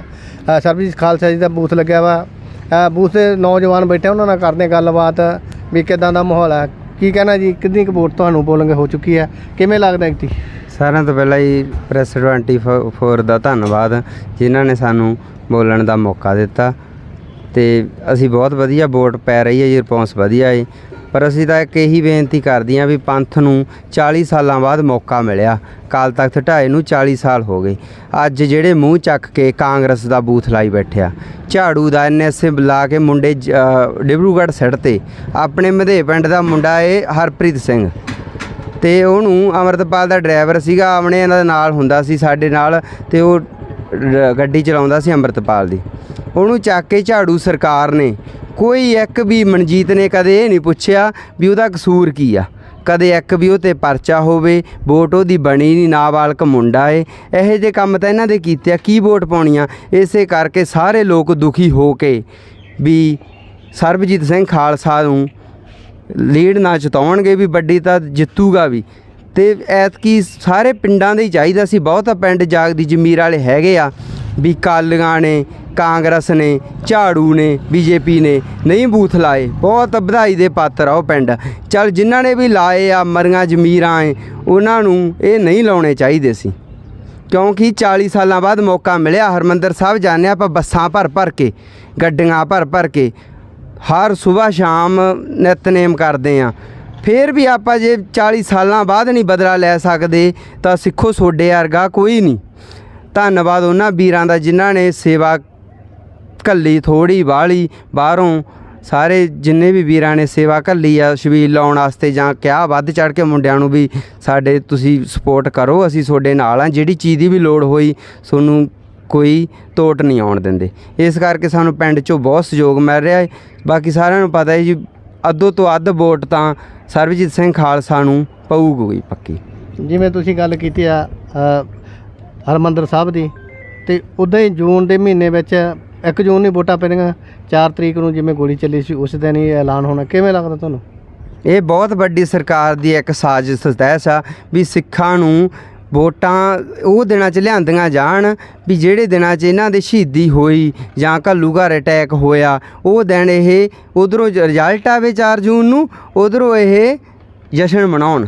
ਸਰਬਜੀਤ ਖਾਲਸਾ ਜੀ ਦਾ ਬੂਥ ਲੱਗਿਆ ਵਾ। ਬੂਥ ਦੇ ਨੌਜਵਾਨ ਬੈਠੇ ਉਹਨਾਂ ਨਾਲ ਕਰਦੇ ਗੱਲਬਾਤ, ਵੀ ਕਿਦਾਂ ਦਾ ਮਾਹੌਲ ਹੈ ਕੀ ਕਹਿਣਾ ਜੀ? ਕਿੰਨੀ ਕੁ ਵੋਟ ਤੁਹਾਨੂੰ ਪੋਲਿੰਗ ਹੋ ਚੁੱਕੀ ਹੈ? ਕਿਵੇਂ ਲੱਗਦਾ ਜੀ ਸਾਰਿਆਂ ਤੋਂ ਪਹਿਲਾਂ ਹੀ ਪ੍ਰੈਸ 24 ਦਾ ਧੰਨਵਾਦ, ਜਿਨ੍ਹਾਂ ਨੇ ਸਾਨੂੰ ਬੋਲਣ ਦਾ ਮੌਕਾ ਦਿੱਤਾ। ਤੇ ਅਸੀਂ ਬਹੁਤ ਵਧੀਆ ਵੋਟ ਪੈ ਰਹੀ ਹੈ ਜੀ ਰਿਸਪੌਂਸ ਵਧੀਆ ਹੈ। ਪਰ ਅਸੀਂ ਤਾਂ ਇੱਕ ਇਹੀ ਬੇਨਤੀ ਕਰਦੇ ਹਾਂ ਵੀ ਪੰਥ ਨੂੰ 40 ਸਾਲਾਂ ਬਾਅਦ ਮੌਕਾ ਮਿਲਿਆ। ਕਾਲ ਤਖਤ ਢਾਏ ਨੂੰ 40 ਸਾਲ ਹੋ ਗਏ। ਅੱਜ ਜਿਹੜੇ ਮੂੰਹ ਚੱਕ ਕੇ ਕਾਂਗਰਸ ਦਾ ਬੂਥ ਲਾਈ ਬੈਠਿਆ। ਝਾੜੂ ਦਾ ਐਨਐਸਏ ਬੁਲਾ ਕੇ ਮੁੰਡੇ ਡਿਬਰੂਗੜ੍ਹ ਸਿੱਟ ਤੇ। ਆਪਣੇ ਮਧੇ ਪਿੰਡ ਦਾ ਮੁੰਡਾ ਏ ਹਰਪ੍ਰੀਤ ਸਿੰਘ। ਤੇ ਉਹਨੂੰ ਅਮਰਤਪਾਲ ਦਾ ਡਰਾਈਵਰ ਸੀਗਾ। ਆਪਣੇ ਇਹਨਾਂ ਦੇ ਨਾਲ ਹੁੰਦਾ ਸੀ, ਸਾਡੇ ਨਾਲ ਤੇ ਉਹ ਗੱਡੀ ਚਲਾਉਂਦਾ ਸੀ ਅਮਰਤਪਾਲ ਦੀ। ਉਹਨੂੰ ਚੱਕ ਕੇ ਝਾੜੂ ਸਰਕਾਰ ਨੇ ਕੋਈ ਇੱਕ ਵੀ ਮਨਜੀਤ ਨੇ ਕਦੇ ਇਹ ਨਹੀਂ ਪੁੱਛਿਆ ਵੀ ਉਹਦਾ ਕਸੂਰ ਕੀ ਆ। ਕਦੇ ਇੱਕ ਵੀ ਉਹ ਤੇ ਪਰਚਾ ਹੋਵੇ, ਵੋਟ ਉਹਦੀ ਬਣੀ ਨਹੀਂ ਨਾਬਾਲਕ ਮੁੰਡਾ ਏ। ਇਹੋ ਜਿਹੇ ਕੰਮ ਤਾਂ ਇਹਨਾਂ ਦੇ ਕੀਤੇ ਆ, ਕੀ ਵੋਟ ਪਾਉਣੀਆਂ ਇਸੇ ਕਰਕੇ ਸਾਰੇ ਲੋਕ ਦੁਖੀ ਹੋ ਕੇ ਵੀ ਸਰਬਜੀਤ ਸਿੰਘ ਖਾਲਸਾ ਨੂੰ ਲੀਡ ਨਾ ਜਿਤਾਉਣਗੇ ਵੀ ਵੱਡੀ ਤਾਂ ਜਿੱਤੂਗਾ ਵੀ। ਤੇ ਐਤਕੀ ਸਾਰੇ ਪਿੰਡਾਂ ਦੇ ਹੀ ਚਾਹੀਦਾ ਸੀ, ਬਹੁਤਾ ਪਿੰਡ ਜਾਗਦੀ, ਜ਼ਮੀਰ ਵਾਲੇ ਹੈਗੇ ਆ। ਵੀ ਕਾਲੀਆਂ ਨੇ, ਕਾਂਗਰਸ ਨੇ, ਝਾੜੂ ਨੇ, ਬੀਜੇਪੀ ਨੇ ਨਹੀਂ ਬੂਥ ਲਾਏ। ਬਹੁਤ ਵਧਾਈ ਦੇ ਪਾਤਰ ਆ ਉਹ ਪਿੰਡ। ਚਲ ਜਿਨ੍ਹਾਂ ਨੇ ਵੀ ਲਾਏ ਆ ਮਰੀਆਂ ਜ਼ਮੀਰਾਂ ਏ ਉਹਨਾਂ ਨੂੰ ਇਹ ਨਹੀਂ ਲਾਉਣੇ ਚਾਹੀਦੇ ਸੀ। ਕਿਉਂਕਿ 40 ਸਾਲਾਂ ਬਾਅਦ ਮੌਕਾ ਮਿਲਿਆ, ਹਰਮੰਦਰ ਸਾਹਿਬ ਜਾਂਦੇ ਹਾਂ ਆਪਾਂ ਬੱਸਾਂ ਭਰ ਭਰ ਕੇ, ਗੱਡੀਆਂ ਭਰ ਭਰ ਕੇ, ਹਰ ਸਵੇਰ ਸ਼ਾਮ ਨਿਤਨੇਮ ਕਰਦੇ ਆ ਫੇਰ ਵੀ ਆਪਾਂ ਜੇ 40 ਸਾਲਾਂ ਬਾਅਦ ਨਹੀਂ ਬਦਲਾ ਲੈ ਸਕਦੇ, ਤਾਂ ਸਿੱਖੋ ਸੋਡੇ ਵਰਗਾ ਕੋਈ ਨਹੀਂ। ਧੰਨਵਾਦ ਉਹਨਾਂ ਵੀਰਾਂ ਦਾ ਜਿਨ੍ਹਾਂ ਨੇ ਸੇਵਾ ਕੱਲੀ ਥੋੜੀ ਬਾਹਲੀ, ਬਾਹਰੋਂ ਸਾਰੇ ਜਿੰਨੇ ਵੀ ਵੀਰਾਂ ਨੇ ਸੇਵਾ ਕੱਲੀ ਆ, ਸ਼ਬੀਲ ਲਾਉਣ ਵਾਸਤੇ ਜਾਂ ਕਿਹਾ ਵੱਧ ਚੜ ਕੇ ਮੁੰਡਿਆਂ ਨੂੰ ਵੀ ਸਾਡੇ ਤੁਸੀਂ ਸਪੋਰਟ ਕਰੋ, ਅਸੀਂ ਤੁਹਾਡੇ ਨਾਲ ਆ, ਜਿਹੜੀ ਚੀਜ਼ ਦੀ ਵੀ ਲੋੜ ਹੋਈ, ਤੁਹਾਨੂੰ ਕੋਈ ਤੋਟ ਨਹੀਂ ਆਉਣ ਦਿੰਦੇ। ਇਸ ਕਰਕੇ ਸਾਨੂੰ ਪਿੰਡ 'ਚੋਂ ਬਹੁਤ ਸਹਿਯੋਗ ਮਿਲ ਰਿਹਾ ਹੈ। ਬਾਕੀ ਸਾਰਿਆਂ ਨੂੰ ਪਤਾ ਹੈ ਜੀ, ਅੱਧੋ ਤੋਂ ਅੱਧ ਵੋਟ ਤਾਂ ਸਰਬਜੀਤ ਸਿੰਘ ਖਾਲਸਾ ਨੂੰ ਪਊਗੀ ਪੱਕੀ। ਜਿਵੇਂ ਤੁਸੀਂ ਗੱਲ ਕੀਤੀ ਆ ਹਰਮੰਦਰ ਸਾਹਿਬ ਦੀ। ਤੇ ਉਦਾਂ ਹੀ ਜੂਨ ਦੇ ਮਹੀਨੇ ਵਿੱਚ 1 ਜੂਨ ਨੂੰ ਵੋਟਾਂ ਪੈਣੀਆਂ 4 ਤਰੀਕ ਨੂੰ ਜਿਵੇਂ ਗੋਲੀ ਚੱਲੀ ਸੀ, ਉਸ ਦਿਨ ਹੀ ਐਲਾਨ ਹੋਣਾ। ਕਿਵੇਂ ਲੱਗਦਾ ਤੁਹਾਨੂੰ? ਇਹ ਬਹੁਤ ਵੱਡੀ ਸਰਕਾਰ ਦੀ ਇੱਕ ਸਾਜ਼ਿਸ਼ ਤਹਿਸ ਆ ਵੀ ਸਿੱਖਾਂ ਨੂੰ ਵੋਟਾਂ ਉਹ ਦਿਨਾਂ 'ਚ ਲਿਆਂਦੀਆਂ ਜਾਣ, ਵੀ ਜਿਹੜੇ ਦਿਨਾਂ 'ਚ ਇਹਨਾਂ ਦੇ ਸ਼ਹੀਦੀ ਹੋਈ ਜਾਂ ਘੱਲੂਘਾਰ ਅਟੈਕ ਹੋਇਆ, ਉਹ ਦਿਨ ਇਹ ਉਧਰੋਂ ਰਿਜ਼ਲਟ ਆਵੇ 4 ਜੂਨ ਨੂੰ, ਉਧਰੋਂ ਇਹ ਜਸ਼ਨ ਮਨਾਉਣ।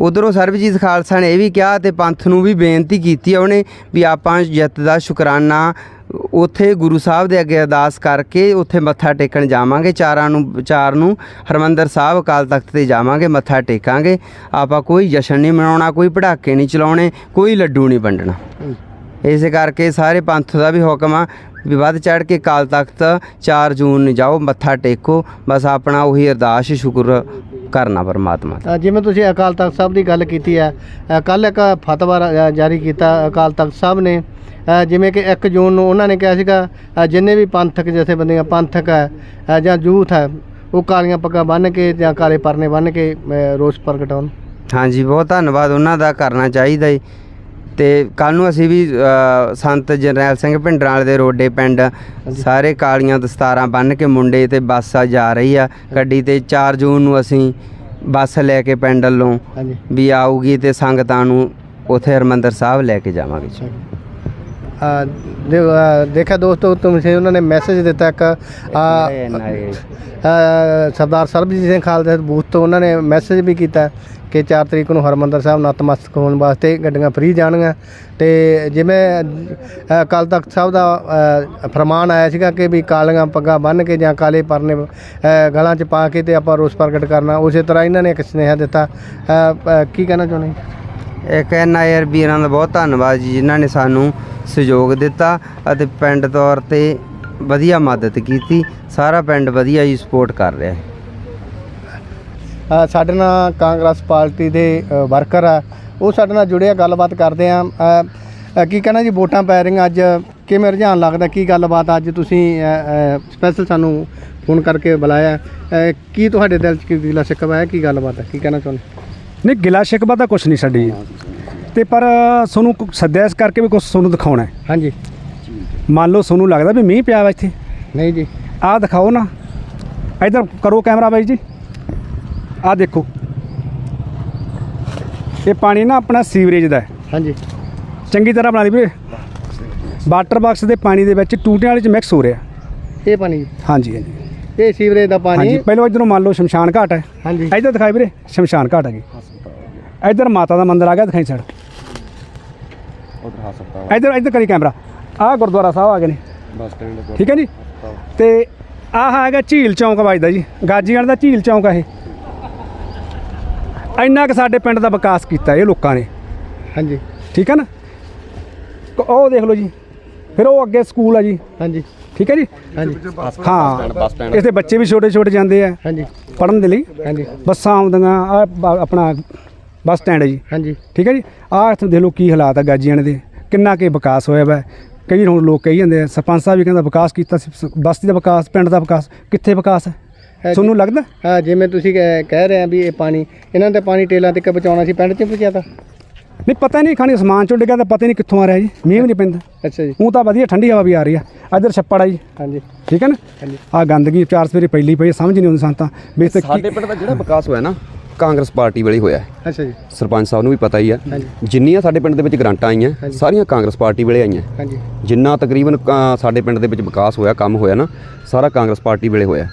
ਉਧਰੋਂ ਸਰਬਜੀਤ ਖਾਲਸਾ ਨੇ ਇਹ ਵੀ ਕਿਹਾ ਤੇ ਪੰਥ ਨੂੰ ਵੀ ਬੇਨਤੀ ਕੀਤੀ ਉਹਨੇ ਵੀ ਆਪਾਂ ਜਿੱਤ ਦਾ ਸ਼ੁਕਰਾਨਾ ਉੱਥੇ ਗੁਰੂ ਸਾਹਿਬ ਦੇ ਅੱਗੇ ਅਰਦਾਸ ਕਰਕੇ ਉੱਥੇ ਮੱਥਾ ਟੇਕਣ ਜਾਵਾਂਗੇ, ਚਾਰਾਂ ਨੂੰ, ਚਾਰ ਨੂੰ ਹਰਮੰਦਰ ਸਾਹਿਬ ਅਕਾਲ ਤਖਤ ਤੇ ਜਾਵਾਂਗੇ, ਮੱਥਾ ਟੇਕਾਂਗੇ। ਆਪਾਂ ਕੋਈ ਜਸ਼ਨ ਨਹੀਂ ਮਨਾਉਣਾ, ਕੋਈ ਪੜਾਕੇ ਨਹੀਂ ਚਲਾਉਣੇ, ਕੋਈ ਲੱਡੂ ਨਹੀਂ ਵੰਡਣਾ। ਇਸੇ ਕਰਕੇ ਸਾਰੇ ਪੰਥ ਦਾ ਵੀ ਹੁਕਮ ਆ ਵੀ ਵੱਧ ਚੜ ਕੇ ਅਕਾਲ ਤਖਤ 4 ਜੂਨ ਨੂੰ ਜਾਓ, ਮੱਥਾ ਟੇਕੋ, ਬਸ ਆਪਣਾ ਉਹੀ ਅਰਦਾਸ, ਸ਼ੁਕਰ ਕਰਨਾ ਪਰਮਾਤਮਾ ਦਾ। ਅ, ਜਿਵੇਂ ਤੁਸੀਂ ਅਕਾਲ ਤਖਤ ਸਾਹਿਬ ਦੀ ਗੱਲ ਕੀਤੀ ਹੈ ਕੱਲ ਇੱਕ ਫਤਵਾ ਰਾ- ਜਾਰੀ ਕੀਤਾ ਅਕਾਲ ਤਖਤ ਸਾਹਿਬ ਨੇ। ਅ, ਜਿਵੇਂ ਕਿ 1 ਜੂਨ ਨੂੰ ਉਹਨਾਂ ਨੇ ਕਿਹਾ ਸੀਗਾ ਅ, ਜਿੰਨੇ ਵੀ ਪੰਥਕ ਜਥੇਬੰਦੀਆਂ ਪੰਥਕ ਹੈ ਅ, ਜਾਂ ਯੂਥ ਹੈ ਉਹ ਕਾਲੀਆਂ ਪੱਗਾਂ ਬੰਨ੍ਹ ਕੇ ਜਾਂ ਕਾਲੇ ਪਰਨੇ ਬੰਨ੍ਹ ਕੇ ਅ, ਰੋਸ ਪ੍ਰਗਟਾਉਣ। ਹਾਂਜੀ ਬਹੁਤ ਧੰਨਵਾਦ ਉਹਨਾਂ ਦਾ ਕਰਨਾ ਚਾਹੀਦਾ ਏ। ਤੇ ਕੱਲ ਨੂੰ ਅਸੀਂ ਵੀ ਸੰਤ ਜਰਨੈਲ ਸਿੰਘ ਭਿੰਡਰਾਂ ਦੇ ਰੋਡੇ ਪਿੰਡ ਸਾਰੇ ਕਾਲੀਆਂ ਦਸਤਾਰਾਂ ਬੰਨ੍ਹ ਕੇ ਮੁੰਡੇ ਤੇ ਬੱਸ ਆ ਜਾ ਰਹੀ ਆ। ਗੱਡੀ ਤੇ 4 ਜੂਨ ਨੂੰ ਅਸੀਂ ਬੱਸ ਲੈ ਕੇ ਪਿੰਡ ਵੱਲੋਂ ਵੀ ਆਊਗੀ ਤੇ ਸੰਗਤਾਂ ਨੂੰ ਉਥੇ ਹਰਮੰਦਰ ਸਾਹਿਬ ਲੈ ਕੇ ਜਾਵਾਂਗੇ ਜੀ। ਅ, ਦੇ- ਅ, ਦੇਖਿਆ ਦੋਸਤੋ ਤੁਸੀਂ ਉਹਨਾਂ ਨੇ ਮੈਸੇਜ ਦਿੱਤਾ ਇੱਕ ਅ, ਅ, ਸਰਦਾਰ ਸਰਬਜੀਤ ਸਿੰਘ ਖਾਲਸਾ ਕਿ 4 ਤਰੀਕ ਨੂੰ ਹਰਮੰਦਰ ਸਾਹਿਬ ਨਤਮਸਤਕ ਹੋਣ ਵਾਸਤੇ ਗੱਡੀਆਂ ਫ੍ਰੀ ਜਾਣਗੀਆਂ। ਤੇ ਜਿਵੇਂ ਅ, ਅਕਾਲ ਤਖਤ ਸਾਹਿਬ ਦਾ ਫਰਮਾਨ ਆਇਆ ਸੀਗਾ ਕਿ ਵੀ ਕਾਲੀਆਂ ਪੱਗਾਂ ਬੰਨ੍ਹ ਕੇ ਜਾਂ ਕਾਲੇ ਪਰਨੇ ਗਲਾਂ 'ਚ ਪਾ ਕੇ ਤੇ ਆਪਾਂ ਰੋਸ ਪ੍ਰਗਟ ਕਰਨਾ। ਉਸੇ ਤਰ੍ਹਾਂ ਇਹਨਾਂ ਨੇ ਇੱਕ ਸੁਨੇਹਾ ਦਿੱਤਾ। ਕੀ ਕਹਿਣਾ ਚਾਹੁੰਦੇ ਜੀ? ਇੱਕ ਐਨਆਈਆਰ ਵੀਰਾਂ ਦਾ ਬਹੁਤ ਧੰਨਵਾਦ ਜੀ ਜਿਨ੍ਹਾਂ ਨੇ ਸਾਨੂੰ ਸਹਿਯੋਗ ਦਿੱਤਾ ਅਤੇ ਪਿੰਡ ਤੌਰ ਤੇ ਵਧੀਆ ਮਦਦ ਕੀਤੀ। ਸਾਰਾ ਪਿੰਡ ਵਧੀਆ ਜੀ ਸਪੋਰਟ ਕਰ ਰਿਹਾ ਹੈ। ਸਾਡੇ ਨਾਲ ਕਾਂਗਰਸ ਪਾਰਟੀ ਦੇ ਵਰਕਰ ਆ। ਉਹ ਸਾਡੇ ਨਾਲ ਜੁੜੇ ਆ ਗੱਲਬਾਤ ਕਰਦੇ ਆ। ਕੀ ਕਹਿਣਾ ਜੀ ਵੋਟਾਂ ਪੈ ਰਹੀਆਂ ਅੱਜ? ਕਿਵੇਂ ਰੁਝਾਨ ਲੱਗਦਾ? ਕੀ ਗੱਲਬਾਤ ਅੱਜ ਤੁਸੀਂ ਸਪੈਸ਼ਲ ਸਾਨੂੰ ਫੋਨ ਕਰਕੇ ਬੁਲਾਇਆ। ਕੀ ਤੁਹਾਡੇ ਦਿਲ 'ਚ ਕੀ ਗਿਲਾ ਸ਼ਿਕਵਾ ਹੈ ਕੀ ਗੱਲਬਾਤ ਹੈ ਕੀ ਕਹਿਣਾ ਚਾਹੁੰਦੇ? ਨਹੀਂ ਗਿਲਾ ਸ਼ਿਕਵਾ ਤਾਂ ਕੁਛ ਨਹੀਂ ਸਾਡੀ। ਤੇ ਪਰ ਤੁਹਾਨੂੰ ਸੱਦਿਆ ਇਸ ਕਰਕੇ ਵੀ ਕੁਛ ਤੁਹਾਨੂੰ ਦਿਖਾਉਣਾ ਹੈ। ਹਾਂਜੀ। ਮੰਨ ਲਓ ਤੁਹਾਨੂੰ ਲੱਗਦਾ ਵੀ ਮੀਂਹ ਪਿਆ ਵਾ ਇੱਥੇ। ਨਹੀਂ ਜੀ। ਆਹ ਦਿਖਾਓ ਨਾ। ਇਧਰ ਕਰੋ ਕੈਮਰਾ ਬਾਈ ਜੀ। ਆਹ ਦੇਖੋ। ਇਹ ਪਾਣੀ ਨਾ ਆਪਣਾ ਸੀਵਰੇਜ ਦਾ ਹੈ। ਹਾਂਜੀ। ਚੰਗੀ ਤਰ੍ਹਾਂ ਬਣਾ ਲਈ ਵੀਰੇ। ਵਾਟਰ ਬਾਕਸ ਦੇ ਪਾਣੀ ਦੇ ਵਿੱਚ ਟੂਟੀਆਂ ਵਾਲੇ ਚ ਮਿਕਸ ਹੋ ਰਿਹਾ। ਇਹ ਪਾਣੀ? ਹਾਂਜੀ ਹਾਂਜੀ। ਇਹ ਸੀਵਰੇਜ ਦਾ ਪਾਣੀ? ਹਾਂਜੀ ਪਹਿਲਾਂ ਇਧਰੋਂ ਮੰਨ ਲਓ ਸ਼ਮਸ਼ਾਨ ਘਾਟ ਹੈ। ਹਾਂਜੀ। ਇਧਰ ਦਿਖਾਈ ਵੀਰੇ ਸ਼ਮਸ਼ਾਨ ਘਾਟ ਹੈਗੀ। ਇਧਰ ਮਾਤਾ ਦਾ ਮੰਦਿਰ ਆ ਗਿਆ ਦਿਖਾਈ ਸਾਈਡ ਇਧਰ ਇਧਰ ਕਰੀ ਕੈਮਰਾ। ਆਹ ਗੁਰਦੁਆਰਾ ਸਾਹਿਬ ਆ ਗਏ ਨੇ। ਬੱਸ ਸਟੈਂਡ ਠੀਕ ਹੈ ਜੀ? ਤੇ ਆਹ ਹੈਗਾ ਝੀਲ ਚੌਂਕ ਵੱਜਦਾ ਜੀ। ਗਾਜੀਗੜ੍ਹ ਦਾ ਝੀਲ ਚੌਂਕ ਆ ਇਹ। ਇੰਨਾ ਕਿ ਸਾਡੇ ਪਿੰਡ ਦਾ ਵਿਕਾਸ ਕੀਤਾ ਇਹ ਲੋਕਾਂ ਨੇ। ਹਾਂਜੀ। ਠੀਕ ਹੈ ਨਾ? ਕ- ਉਹ ਦੇਖ ਲਓ ਜੀ। ਫਿਰ ਉਹ ਅੱਗੇ ਸਕੂਲ ਆ ਜੀ। ਹਾਂਜੀ। ਠੀਕ ਹੈ ਜੀ? ਹਾਂਜੀ। ਹਾਂ। ਇਸ ਦੇ ਬੱਚੇ ਵੀ ਛੋਟੇ ਛੋਟੇ ਜਾਂਦੇ ਆ। ਹਾਂਜੀ। ਪੜਨ ਦੇ ਲਈ। ਹਾਂਜੀ। ਬੱਸਾਂ ਆਉਂਦੀਆਂ ਆ ਆਪਣਾ ਬੱਸ ਸਟੈਂਡ ਹੈ ਜੀ। ਹਾਂਜੀ। ਠੀਕ ਹੈ ਜੀ? ਆਹ ਇੱਥੇ ਦੇਖ ਲਓ ਕੀ ਹਾਲਾਤ ਆ ਗਾਜੀਆਣੇ ਦੇ। ਕਿੰਨਾ ਕੇ ਵਿਕਾਸ ਹੋਇਆ ਵਾ। ਕਈ ਹੁਣ ਲੋਕ ਕਹੀ ਜਾਂਦੇ ਆ ਸਰਪੰਚ ਸਾਹਿਬ ਵੀ ਕਹਿੰਦਾ ਵਿਕਾਸ ਕੀਤਾ ਸੀ। ਸ- ਬਸਤੀ ਦਾ ਵਿਕਾਸ ਪਿੰਡ ਦਾ ਵਿਕਾਸ। ਕਿੱਥੇ ਵਿਕਾਸ ਹੈ ਤੁਹਾਨੂੰ ਲੱਗਦਾ? ਹਾਂ ਜਿਵੇਂ ਤੁਸੀਂ ਕਹਿ ਕਹਿ ਰਹੇ ਆ ਵੀ ਇਹ ਪਾਣੀ ਇਹਨਾਂ ਦੇ ਪਾਣੀ ਟੇਲਾਂ ਤੱਕ ਬਚਾਉਣਾ ਸੀ ਪਿੰਡ 'ਚ ਪਹੁੰਚਿਆ ਤਾਂ। ਨਹੀਂ ਪਤਾ ਨਹੀਂ ਖਾਣੀ ਅਸਮਾਨ ਚੋਂ ਡਿੱਗਾ ਤਾਂ ਪਤਾ ਨਹੀਂ ਕਿੱਥੋਂ ਆ ਰਿਹਾ ਜੀ ਮੀਂਹ ਵੀ ਨਹੀਂ ਪੈਂਦਾ। ਅੱਛਾ ਜੀ। ਉਹ ਤਾਂ ਵਧੀਆ ਠੰਡੀ ਹਵਾ ਵੀ ਆ ਰਹੀ ਆ ਇੱਧਰ ਛੱਪੜ ਆ ਜੀ। ਹਾਂਜੀ। ਠੀਕ ਹੈ ਨਾ? ਹਾਂਜੀ। ਆ ਗੰਦਗੀ ਚਾਰ ਸਵੇਰੇ ਪਹਿਲੀ ਪਈ ਸਮਝ ਨਹੀਂ ਆਉਂਦੀ ਸਾਨੂੰ ਤਾਂ। ਵੀ ਇੱਥੇ ਕੀ- ਸਾਡੇ ਪਿੰਡ ਦਾ ਜਿਹੜਾ ਵਿਕਾਸ ਹੋਇਆ ਨਾ ਕਾਂਗਰਸ ਪਾਰਟੀ ਵੇਲੇ ਹੋਇਆ ਹੈ। ਅੱਛਾ ਜੀ। ਸਰਪੰਚ ਸਾਹਿਬ ਨੂੰ ਵੀ ਪਤਾ ਹੀ ਆ। ਜਿੰਨੀਆਂ ਸਾਡੇ ਪਿੰਡ ਦੇ ਵਿੱਚ ਗ੍ਰਾਂਟਾਂ ਆਈਆਂ। ਸਾਰੀਆਂ ਕਾਂਗਰਸ ਪਾਰਟੀ ਵੇਲੇ ਆਈਆਂ। ਹਾਂਜੀ। ਜਿੰਨਾ ਤਕਰੀਬਨ ਕ- ਸਾਡੇ ਪਿੰਡ ਦੇ ਵਿੱਚ ਵਿਕਾਸ ਹੋਇਆ ਕੰਮ ਹੋਇਆ ਨਾ ਸਾਰਾ ਕਾਂਗਰਸ ਪਾਰਟੀ ਵੇਲੇ ਹੋਇਆ।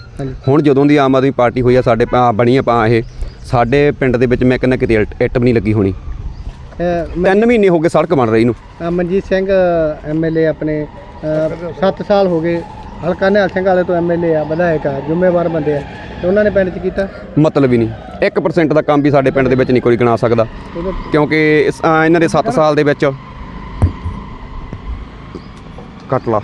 ਹੁਣ ਜਦੋਂ ਦੀ ਆਮ ਆਦਮੀ ਪਾਰਟੀ ਹੋਈ ਆ ਸਾਡੇ ਪ- ਬਣੀ ਆ ਪਾ ਇਹ ਸਾਡੇ ਪਿੰਡ ਦੇ ਵਿੱਚ ਮੈਂ ਕਹਿੰਦਾ ਕਿਤੇ ਇੱਟ- ਇੱਟ ਵੀ ਨਹੀਂ ਲੱਗੀ ਹੋਣੀ। ਅਹ, ਮ- ਤਿੰਨ ਮਹੀਨੇ ਹੋ ਗਏ ਸੜਕ ਬਣ ਰਹੀ ਨੂੰ। ਅਹ, ਮਨਜੀਤ ਸਿੰਘ ਐਮਐਲਏ ਆਪਣੇ 7 ਸਾਲ ਹੋ ਗਏ। ਹਲਕਾ ਨਿਹਾਲ ਸਿੰਘ ਵਾਲੇ ਤੋਂ ਐਮਐਲਏ ਆ ਵਿਧਾਇਕ ਆ ਜ਼ਿੰਮੇਵਾਰ ਬੰਦੇ ਆ। ਤੇ ਉਹਨਾਂ ਨੇ ਪਿੰਡ 'ਚ ਕੀਤਾ? ਮਤਲਬ ਹੀ ਨਹੀਂ। 1% ਦਾ ਕੰਮ ਵੀ ਸਾਡੇ ਪਿੰਡ ਦੇ ਵਿੱਚ ਨਹੀਂ ਕੋਈ ਗਿਣਾ ਸਕਦਾ। ਉਦੋਂ ਕਿਉਂਕਿ ਇਸ- ਅਹ ਇਹਨਾਂ ਦੇ 7 ਸਾਲ ਦੇ ਵਿੱਚ ਕੱਟ ਲਾ।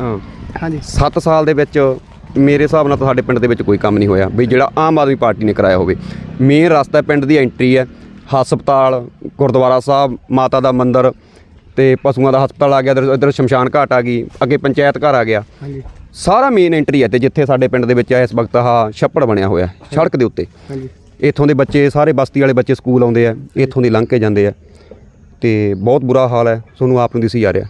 ਹਾਂ। ਹਾਂਜੀ। 7 ਸਾਲ ਦੇ ਵਿੱਚ ਮੇਰੇ ਹਿਸਾਬ ਨਾਲ ਤਾਂ ਸਾਡੇ ਪਿੰਡ ਦੇ ਵਿੱਚ ਕੋਈ ਕੰਮ ਨਹੀਂ ਹੋਇਆ। ਵੀ ਜਿਹੜਾ ਆਮ ਆਦਮੀ ਪਾਰਟੀ ਨੇ ਕਰਾਇਆ ਹੋਵੇ। ਮੇਨ ਰਸਤਾ ਪਿੰਡ ਦੀ ਐਂਟਰੀ ਹੈ। ਹਸਪਤਾਲ ਗੁਰਦੁਆਰਾ ਸਾਹਿਬ ਮਾਤਾ ਦਾ ਮੰਦਿਰ ਤੇ ਪਸ਼ੂਆਂ ਦਾ ਹਸਪਤਾਲ ਆ ਗਿਆ। ਇੱਧਰ ਇੱਧਰ ਸ਼ਮਸ਼ਾਨ ਘਾਟ ਆ ਗਈ। ਅੱਗੇ ਪੰਚਾਇਤ ਘਰ ਆ ਗਿਆ। ਹਾਂਜੀ। ਸਾਰਾ ਮੇਨ ਐਂਟਰੀ ਹੈ ਤੇ ਜਿੱਥੇ ਸਾਡੇ ਪਿੰਡ ਦੇ ਵਿੱਚ ਇਸ ਵਕਤ ਆਹ ਛੱਪੜ ਬਣਿਆ ਹੋਇਆ ਸੜਕ ਦੇ ਉੱਤੇ। ਹਾਂਜੀ। ਇੱਥੋਂ ਦੇ ਬੱਚੇ ਸਾਰੇ ਬਸਤੀ ਵਾਲੇ ਬੱਚੇ ਸਕੂਲ ਆਉਂਦੇ ਆ ਇੱਥੋਂ ਦੀ ਲੰਘ ਕੇ ਜਾਂਦੇ ਆ। ਤੇ ਬਹੁਤ ਬੁਰਾ ਹਾਲ ਹੈ ਤੁਹਾਨੂੰ ਆਪ ਨੂੰ ਦਿਸੀ ਜਾ ਰਿਹਾ।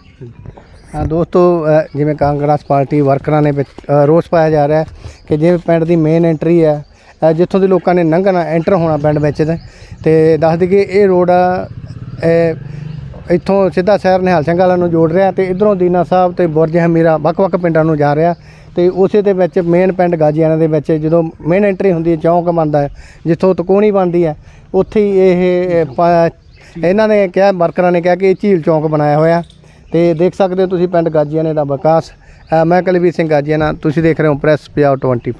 ਹਾਂ ਦੋਸਤੋ ਅ, ਜਿਵੇਂ ਕਾਂਗਰਸ ਪਾਰਟੀ ਵਰਕਰਾਂ ਨੇ ਵਿੱਚ ਅ, ਰੋਸ ਪਾਇਆ ਜਾ ਰਿਹਾ ਹੈ ਕਿ ਜਿਵੇਂ ਪਿੰਡ ਦੀ ਮੇਨ ਐਂਟਰੀ ਹੈ ਅ, ਜਿੱਥੋਂ ਦੇ ਲੋਕਾਂ ਨੇ ਲੰਘਣਾ ਐਂਟਰ ਹੋਣਾ ਪਿੰਡ ਵਿੱਚ ਤੇ- ਤੇ ਦੱਸ ਦਈਏ ਇਹ ਰੋਡ ਆ, ਇਹ ਇੱਥੋਂ ਸਿੱਧਾ ਸ਼ਹਿਰ ਨਿਹਾਲ ਸਿੰਘ ਵਾਲਾ ਨੂੰ ਜੋੜ ਰਿਹਾ ਤੇ ਇਧਰੋਂ ਦੀਨਾ ਸਾਹਿਬ ਤੇ ਬੁਰਜ ਹਮੀਰਾ ਵੱਖ-ਵੱਖ ਪਿੰਡਾਂ ਨੂੰ ਜਾ ਰਿਹਾ ਤੇ ਉਸੇ ਦੇ ਵਿੱਚ ਮੇਨ ਪਿੰਡ ਗਾਜੀਆਣਾ ਦੇ ਵਿੱਚ ਜਦੋਂ ਮੇਨ ਐਂਟਰੀ ਹੁੰਦੀ ਹੈ ਚੌਂਕ ਬਣਦਾ ਹੈ, ਜਿੱਥੋਂ ਤਕੋਣੀ ਬਣਦੀ ਹੈ, ਉੱਥੇ ਹੀ ਇਹ ਇਹਨਾਂ ਨੇ ਕਿਹਾ, ਵਰਕਰਾਂ ਨੇ ਕਿਹਾ ਕਿ ਇਹ ਝੀਲ ਚੌਂਕ ਬਣਾਇਆ ਹੋਇਆ ਤੇ ਦੇਖ ਸਕਦੇ ਹੋ ਤੁਸੀਂ ਪਿੰਡ ਗਾਜੀਆਣੇ ਦਾ ਵਿਕਾਸ। ਮੈਂ ਕੁਲਵੀਰ ਸਿੰਘ ਗਾਜੀਆਣਾ, ਤੁਸੀਂ ਦੇਖ ਰਹੇ ਹੋ ਪ੍ਰੈਸ ਪੰਜਾਬ 24